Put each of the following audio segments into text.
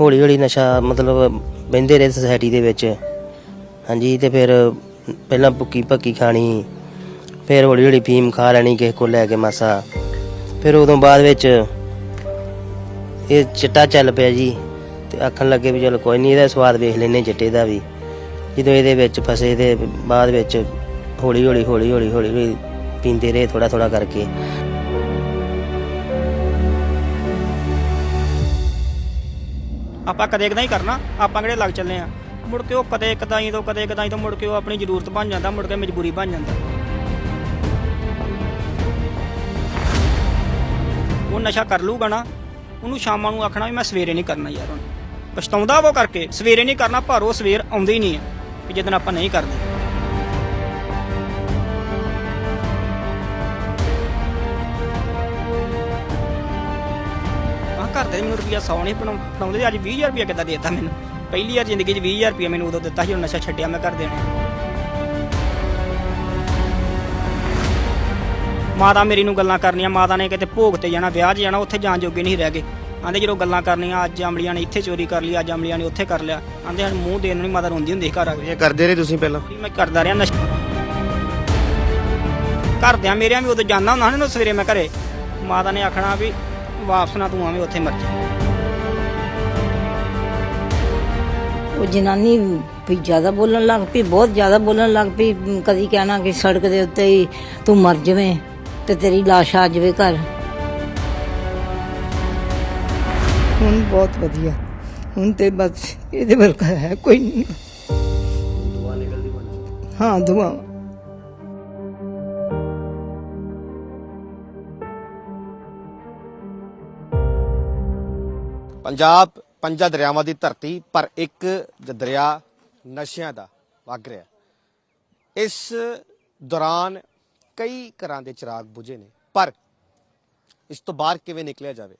ਹੌਲੀ ਹੌਲੀ ਨਸ਼ਾ ਮਤਲਬ ਬਹਿੰਦੇ ਰਹੇ ਸੁਸਾਇਟੀ ਦੇ ਵਿੱਚ। ਹਾਂਜੀ, ਤੇ ਫਿਰ ਪਹਿਲਾਂ ਭੁੱਕੀ ਭੱਕੀ ਖਾਣੀ, ਫਿਰ ਹੌਲੀ ਹੌਲੀ ਫੀਮ ਖਾ ਲੈਣੀ ਕਿਸੇ ਕੋਲ ਲੈ ਕੇ ਮਾਸਾ। ਫਿਰ ਉਦੋਂ ਬਾਅਦ ਵਿੱਚ ਇਹ ਚਿੱਟਾ ਚੱਲ ਪਿਆ ਜੀ, ਤੇ ਆਖਣ ਲੱਗੇ ਵੀ ਚਲ ਕੋਈ ਨਹੀਂ, ਇਹਦਾ ਸਵਾਦ ਵੇਖ ਲੈਨੇ ਚਿੱਟੇ ਦਾ ਵੀ। ਜਦੋਂ ਇਹਦੇ ਵਿੱਚ ਫਸੇ, ਤੇ ਬਾਅਦ ਵਿੱਚ ਹੌਲੀ ਹੌਲੀ ਹੌਲੀ ਹੌਲੀ ਹੌਲੀ ਹੌਲੀ ਪੀਂਦੇ ਰਹੇ ਥੋੜਾ ਥੋੜਾ ਕਰਕੇ। ਆਪਾਂ ਕਦੇ ਕਦਾਈ ਕਰਨਾ, ਆਪਾਂ ਕਿਹੜੇ ਲੱਗ ਚੱਲੇ ਆ। ਮੁੜ ਕੇ ਉਹ ਕਦੇ ਕਦਾਈ ਤੋਂ ਕਦੇ ਕਦਾਈ ਤੋਂ ਮੁੜ ਕੇ ਉਹ ਆਪਣੀ ਜ਼ਰੂਰਤ ਬਣ ਜਾਂਦਾ, ਮੁੜ ਕੇ ਮਜਬੂਰੀ ਬਣ ਜਾਂਦਾ। ਉਹ ਨਸ਼ਾ ਕਰ ਲੂਗਾ ਨਾ, ਉਹਨੂੰ ਸ਼ਾਮਾਂ ਨੂੰ ਆਖਣਾ ਵੀ ਮੈਂ ਸਵੇਰੇ ਨਹੀਂ ਕਰਨਾ ਯਾਰ ਹੁਣ। ਪਛਤਾਉਂਦਾ ਉਹ ਕਰਕੇ, ਸਵੇਰੇ ਨਹੀਂ ਕਰਨਾ, ਪਰ ਉਹ ਸਵੇਰ ਆਉਂਦੀ ਹੀ ਨਹੀਂ ਹੈ ਕਿ ਜਦੋਂ ਆਪਾਂ ਨਹੀਂ ਕਰਦੇ। ਆ ਘਰ ਦੇ ਮੈਨੂੰ ਰੁਪਿਆ 100 ਨਹੀਂ ਬਣਾਉਂਦੇ ਅੱਜ 20000 ਰੁਪਿਆ ਕਿੱਦਾਂ ਦੇ ਦਿੱਤਾ ਮੈਨੂੰ? ਪਹਿਲੀ ਵਾਰ ਜ਼ਿੰਦਗੀ 'ਚ 20000 ਰੁਪਿਆ ਮੈਨੂੰ ਉਦੋਂ ਦਿੱਤਾ ਸੀ ਹੁਣ ਨਸ਼ਾ ਛੱਡਿਆ ਮੈਂ ਕਰ ਦੇਣਾ ਮਾਤਾ ਮੇਰੀ ਨੂੰ ਗੱਲਾਂ ਕਰਨੀਆਂ ਮਾਤਾ ਨੇ ਕਿਤੇ ਭੋਗ ਤੇ ਜਾਣਾ ਵਿਆਹ 'ਚ ਜਾਣਾ ਉੱਥੇ ਜਾਣ ਜੋਗੇ ਨਹੀਂ ਰਹਿ ਗਏ। ਆਂਦੇ ਜਦੋਂ ਗੱਲਾਂ ਕਰਨੀਆਂ ਅੱਜ ਅਮਲੀਆਂ ਨੇ ਇੱਥੇ ਚੋਰੀ ਕਰ ਲਈ ਅੱਜ ਅਮਲੀਆਂ ਨੇ ਉੱਥੇ ਕਰ ਲਿਆ। ਆਂਦੇ ਹਨ ਮੂੰਹ ਦੇਣ ਨੂੰ ਨਹੀਂ ਮਾਤਾ ਰੋਂਦੀ ਹੁੰਦੀ ਸੀ ਘਰ ਆ ਕੇ। ਇਹ ਕਰਦੇ ਰਹੇ ਤੁਸੀਂ ਪਹਿਲਾਂ? ਮੈਂ ਕਰਦਾ ਰਿਹਾ ਨਸ਼ਾ। ਘਰਦਿਆਂ ਮੇਰਿਆਂ ਵੀ ਉਦੋਂ ਜਾਂਦਾ ਹੁੰਦਾ ਨਾ ਸਵੇਰੇ ਮੈਂ ਘਰੇ। ਮਾਤਾ ਨੇ ਆਖਣਾ ਵੀ ਵਾਪਸ ਨਾ ਤੂੰ ਆਵੇਂ ਉੱਥੇ ਮਰ ਜਾ। ਉਹ ਜਨਾਨੀ ਵੀ ਜ਼ਿਆਦਾ ਬੋਲਣ ਲੱਗ ਪਈ ਬਹੁਤ ਜ਼ਿਆਦਾ ਬੋਲਣ ਲੱਗ ਪਈ ਕਦੀ ਕਹਿਣਾ ਕਿ ਸੜਕ ਦੇ ਉੱਤੇ ਹੀ ਤੂੰ ਮਰ ਜਾਵੇਂ ਤੇ ਤੇਰੀ ਲਾਸ਼ ਆ ਜਾਵੇ ਘਰ। ਹੁਣ ਬਹੁਤ ਵਧੀਆ। ਹੁਣ ਤੇ ਬਸ ਇਹਦੇ ਵਰਗਾ ਹੈ ਕੋਈ ਨਹੀਂ। ਹਾਂ ਦੁਆ। ਪੰਜਾਬ ਪੰਜਾਂ ਦਰਿਆਵਾਂ ਦੀ ਧਰਤੀ ਪਰ ਇੱਕ ਦਰਿਆ ਨਸ਼ਿਆਂ ਦਾ ਵਗ ਰਿਹਾ ਇਸ ਦੌਰਾਨ ਕਈ ਘਰਾਂ ਦੇ ਚਿਰਾਗ ਬੁਝੇ ਨੇ, ਪਰ ਇਸ ਤੋਂ ਬਾਹਰ ਕਿਵੇਂ ਨਿਕਲਿਆ ਜਾਵੇ?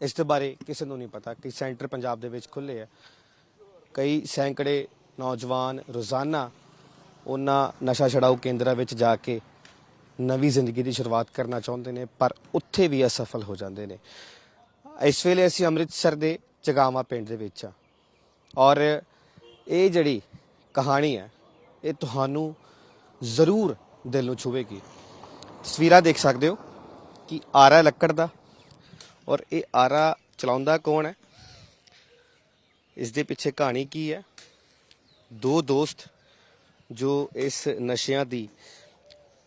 ਇਸ ਦੇ ਬਾਰੇ ਕਿਸੇ ਨੂੰ ਨਹੀਂ ਪਤਾ। ਕਿ ਸੈਂਟਰ ਪੰਜਾਬ ਦੇ ਵਿੱਚ ਖੁੱਲੇ ਆ। ਕਈ ਸੈਂਕੜੇ ਨੌਜਵਾਨ ਰੋਜ਼ਾਨਾ ਉਹਨਾਂ ਨਸ਼ਾ ਛਡਾਊ ਕੇਂਦਰਾਂ ਵਿੱਚ ਜਾ ਕੇ ਨਵੀਂ ਜ਼ਿੰਦਗੀ ਦੀ ਸ਼ੁਰੂਆਤ ਕਰਨਾ ਚਾਹੁੰਦੇ ਨੇ, ਪਰ ਉੱਥੇ ਵੀ ਅਸਫਲ ਹੋ ਜਾਂਦੇ ਨੇ। ਇਸ ਵੇਲੇ ਅਸੀਂ ਅੰਮ੍ਰਿਤਸਰ ਦੇ ਚਗਾਵਾ ਪਿੰਡ ਦੇ ਵਿੱਚ ਆ ਔਰ ਇਹ ਜਿਹੜੀ ਕਹਾਣੀ ਹੈ, ਇਹ ਤੁਹਾਨੂੰ ਜ਼ਰੂਰ ਦਿਲ ਨੂੰ ਛੂਵੇਗੀ। ਤਸਵੀਰਾਂ ਦੇਖ ਸਕਦੇ ਹੋ ਕਿ ਆਰਾ ਲੱਕੜ ਦਾ ਔਰ ਇਹ ਆਰਾ ਚਲਾਉਂਦਾ ਕੌਣ ਹੈ? ਇਸ ਦੇ ਪਿੱਛੇ ਕਹਾਣੀ ਕੀ ਹੈ? ਦੋ ਦੋਸਤ ਜੋ ਇਸ ਨਸ਼ਿਆਂ ਦੀ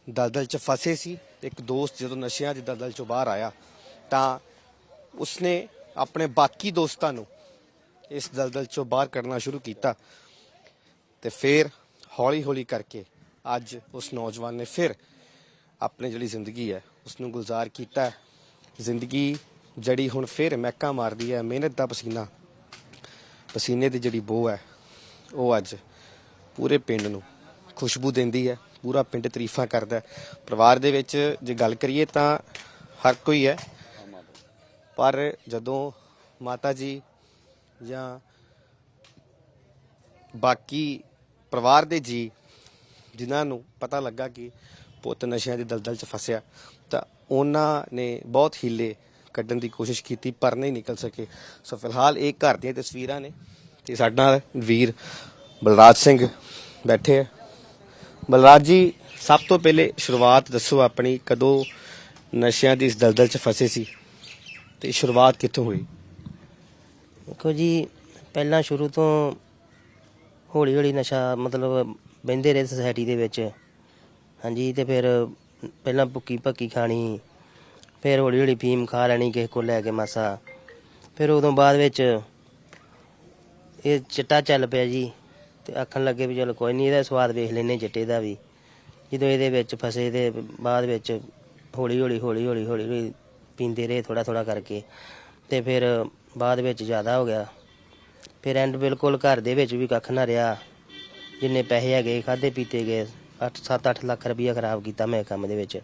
ਦਲਦਲ 'ਚ ਫਸੇ ਸੀ। ਇੱਕ ਦੋਸਤ ਜਦੋਂ ਨਸ਼ਿਆਂ ਦੀ ਦਲਦਲ 'ਚੋਂ ਬਾਹਰ ਆਇਆ ਤਾਂ ਉਸਨੇ ਆਪਣੇ ਬਾਕੀ ਦੋਸਤਾਂ ਨੂੰ ਇਸ ਦਲਦਲ 'ਚੋਂ ਬਾਹਰ ਕੱਢਣਾ ਸ਼ੁਰੂ ਕੀਤਾ ਤੇ ਫਿਰ ਹੌਲੀ-ਹੌਲੀ ਕਰਕੇ ਅੱਜ ਉਸ ਨੌਜਵਾਨ ਨੇ ਫਿਰ ਆਪਣੀ ਜਿਹੜੀ ਜ਼ਿੰਦਗੀ ਹੈ ਉਸ ਨੂੰ ਗੁਲਜ਼ਾਰ ਕੀਤਾ। ਜ਼ਿੰਦਗੀ ਜੜੀ ਹੁਣ ਫਿਰ ਮਹਿਕਾ ਮਾਰਦੀ ਹੈ, ਮਿਹਨਤ ਦਾ ਪਸੀਨਾ। ਪਸੀਨੇ ਦੀ ਜਿਹੜੀ ਬੋ ਹੈ, ਉਹ ਅੱਜ ਪੂਰੇ ਪਿੰਡ ਨੂੰ ਖੁਸ਼ਬੂ ਦਿੰਦੀ ਹੈ, ਪੂਰਾ ਪਿੰਡ ਤਾਰੀਫਾਂ ਕਰਦਾ ਹੈ। ਪਰਿਵਾਰ ਦੇ ਵਿੱਚ ਜੇ ਗੱਲ ਕਰੀਏ ਤਾਂ ਹਰ ਕੋਈ ਹੈ ਪਰ ਜਦੋਂ ਮਾਤਾ ਜੀ ਜਾਂ ਬਾਕੀ ਪਰਿਵਾਰ ਦੇ ਜੀ ਜਿਨ੍ਹਾਂ ਨੂੰ ਪਤਾ ਲੱਗਾ ਕਿ ਪੁੱਤ ਨਸ਼ਿਆਂ ਦੀ ਦਲਦਲ 'ਚ ਫਸਿਆ, ਤਾਂ ਉਹਨਾਂ ਨੇ ਬਹੁਤ ਹੀਲੇ ਕੱਢਣ ਦੀ ਕੋਸ਼ਿਸ਼ ਕੀਤੀ, ਪਰ ਨਹੀਂ ਨਿਕਲ ਸਕੇ। ਸੋ ਫਿਲਹਾਲ ਇਹ ਘਰ ਦੀਆਂ ਤਸਵੀਰਾਂ ਨੇ ਤੇ ਸਾਡੇ ਨਾਲ ਵੀਰ ਬਲਰਾਜ ਸਿੰਘ ਬੈਠੇ ਆ। ਬਲਰਾਜ ਜੀ, ਸਭ ਤੋਂ ਪਹਿਲੇ ਸ਼ੁਰੂਆਤ ਦੱਸੋ ਆਪਣੀ, ਕਦੋਂ ਨਸ਼ਿਆਂ ਦੀ ਇਸ ਦਲਦਲ 'ਚ ਫਸੇ ਸੀ? ਤੇ ਸ਼ੁਰੂਆਤ ਕਿੱਥੋਂ ਹੋਈ? ਦੇਖੋ ਜੀ, ਪਹਿਲਾਂ ਸ਼ੁਰੂ ਤੋਂ ਹੌਲੀ ਹੌਲੀ ਨਸ਼ਾ ਮਤਲਬ ਬਹਿੰਦੇ ਰਹੇ ਸੋਸਾਇਟੀ ਦੇ ਵਿੱਚ। ਹਾਂਜੀ, ਤੇ ਫਿਰ ਪਹਿਲਾਂ ਭੁੱਕੀ ਭੱਕੀ ਖਾਣੀ, ਫਿਰ ਹੌਲੀ ਹੌਲੀ ਫੀਮ ਖਾ ਲੈਣੀ ਕਿਸੇ ਕੋਲ ਲੈ ਕੇ ਮਾਸਾ। ਫਿਰ ਉਦੋਂ ਬਾਅਦ ਵਿੱਚ ਇਹ ਚਿੱਟਾ ਚੱਲ ਪਿਆ ਜੀ, ਤੇ ਆਖਣ ਲੱਗੇ ਵੀ ਚਲ ਕੋਈ ਨਹੀਂ, ਇਹਦਾ ਸਵਾਦ ਵੇਖ ਲੈਨੇ ਚਿੱਟੇ ਦਾ ਵੀ। ਜਦੋਂ ਇਹਦੇ ਵਿੱਚ ਫਸੇ ਤੇ ਬਾਅਦ ਵਿੱਚ ਹੌਲੀ ਹੌਲੀ ਹੌਲੀ ਹੌਲੀ ਹੌਲੀ ਹੌਲੀ ਪੀਂਦੇ ਰਹੇ ਥੋੜਾ ਥੋੜਾ ਕਰਕੇ ਤੇ ਫਿਰ ਬਾਅਦ ਵਿੱਚ ਜ਼ਿਆਦਾ ਹੋ ਗਿਆ। ਫਿਰ ਐਂਡ ਬਿਲਕੁਲ ਘਰ ਦੇ ਵਿੱਚ ਵੀ ਕੱਖ ਨਾ ਰਿਹਾ। ਜਿੰਨੇ ਪੈਸੇ ਹੈਗੇ ਖਾਦੇ ਪੀਤੇ ਗਏ 8 7 8 ਲੱਖ ਰੁਪਈਆ ਖਰਾਬ ਕੀਤਾ ਮੈਂ ਕੰਮ ਦੇ ਵਿੱਚ।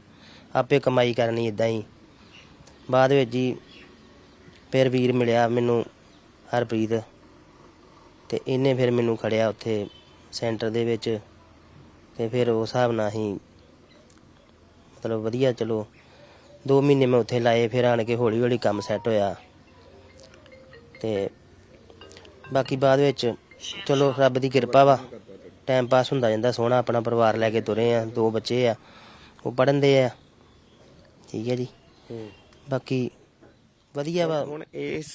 ਆਪੇ ਕਮਾਈ ਕਰਨੀ ਇਦਾਂ ਹੀ। ਬਾਅਦ ਵਿੱਚ ਜੀ ਫਿਰ ਵੀਰ ਮਿਲਿਆ ਮੈਨੂੰ, ਹਰਪ੍ਰੀਤ। ਤੇ ਇਹਨੇ ਫਿਰ ਮੈਨੂੰ ਖੜਿਆ ਉੱਥੇ ਸੈਂਟਰ ਦੇ ਵਿੱਚ। ਤੇ ਫਿਰ ਉਸ ਹਿਸਾਬ ਨਾਲ ਹੀ ਮਤਲਬ ਵਧੀਆ, ਚਲੋ 2 ਮਹੀਨੇ ਮੈਂ ਉੱਥੇ ਲਾਏ ਫਿਰ ਆਣ ਕੇ ਹੌਲੀ ਹੌਲੀ ਕੰਮ ਸੈੱਟ ਹੋਇਆ। ਤੇ ਬਾਕੀ ਬਾਅਦ ਵਿੱਚ ਚਲੋ ਰੱਬ ਦੀ ਕਿਰਪਾ ਵਾ ਟਾਈਮ ਪਾਸ ਹੁੰਦਾ ਜਾਂਦਾ ਸੋਹਣਾ ਆਪਣਾ ਪਰਿਵਾਰ ਲੈ ਕੇ ਤੁਰੇ ਆ ਦੋ ਬੱਚੇ ਆ ਉਹ ਪੜਨ ਦੇ ਆ। ਠੀਕ ਹੈ ਜੀ। ਬਾਕੀ ਵਧੀਆ ਵਾ। ਹੁਣ ਇਸ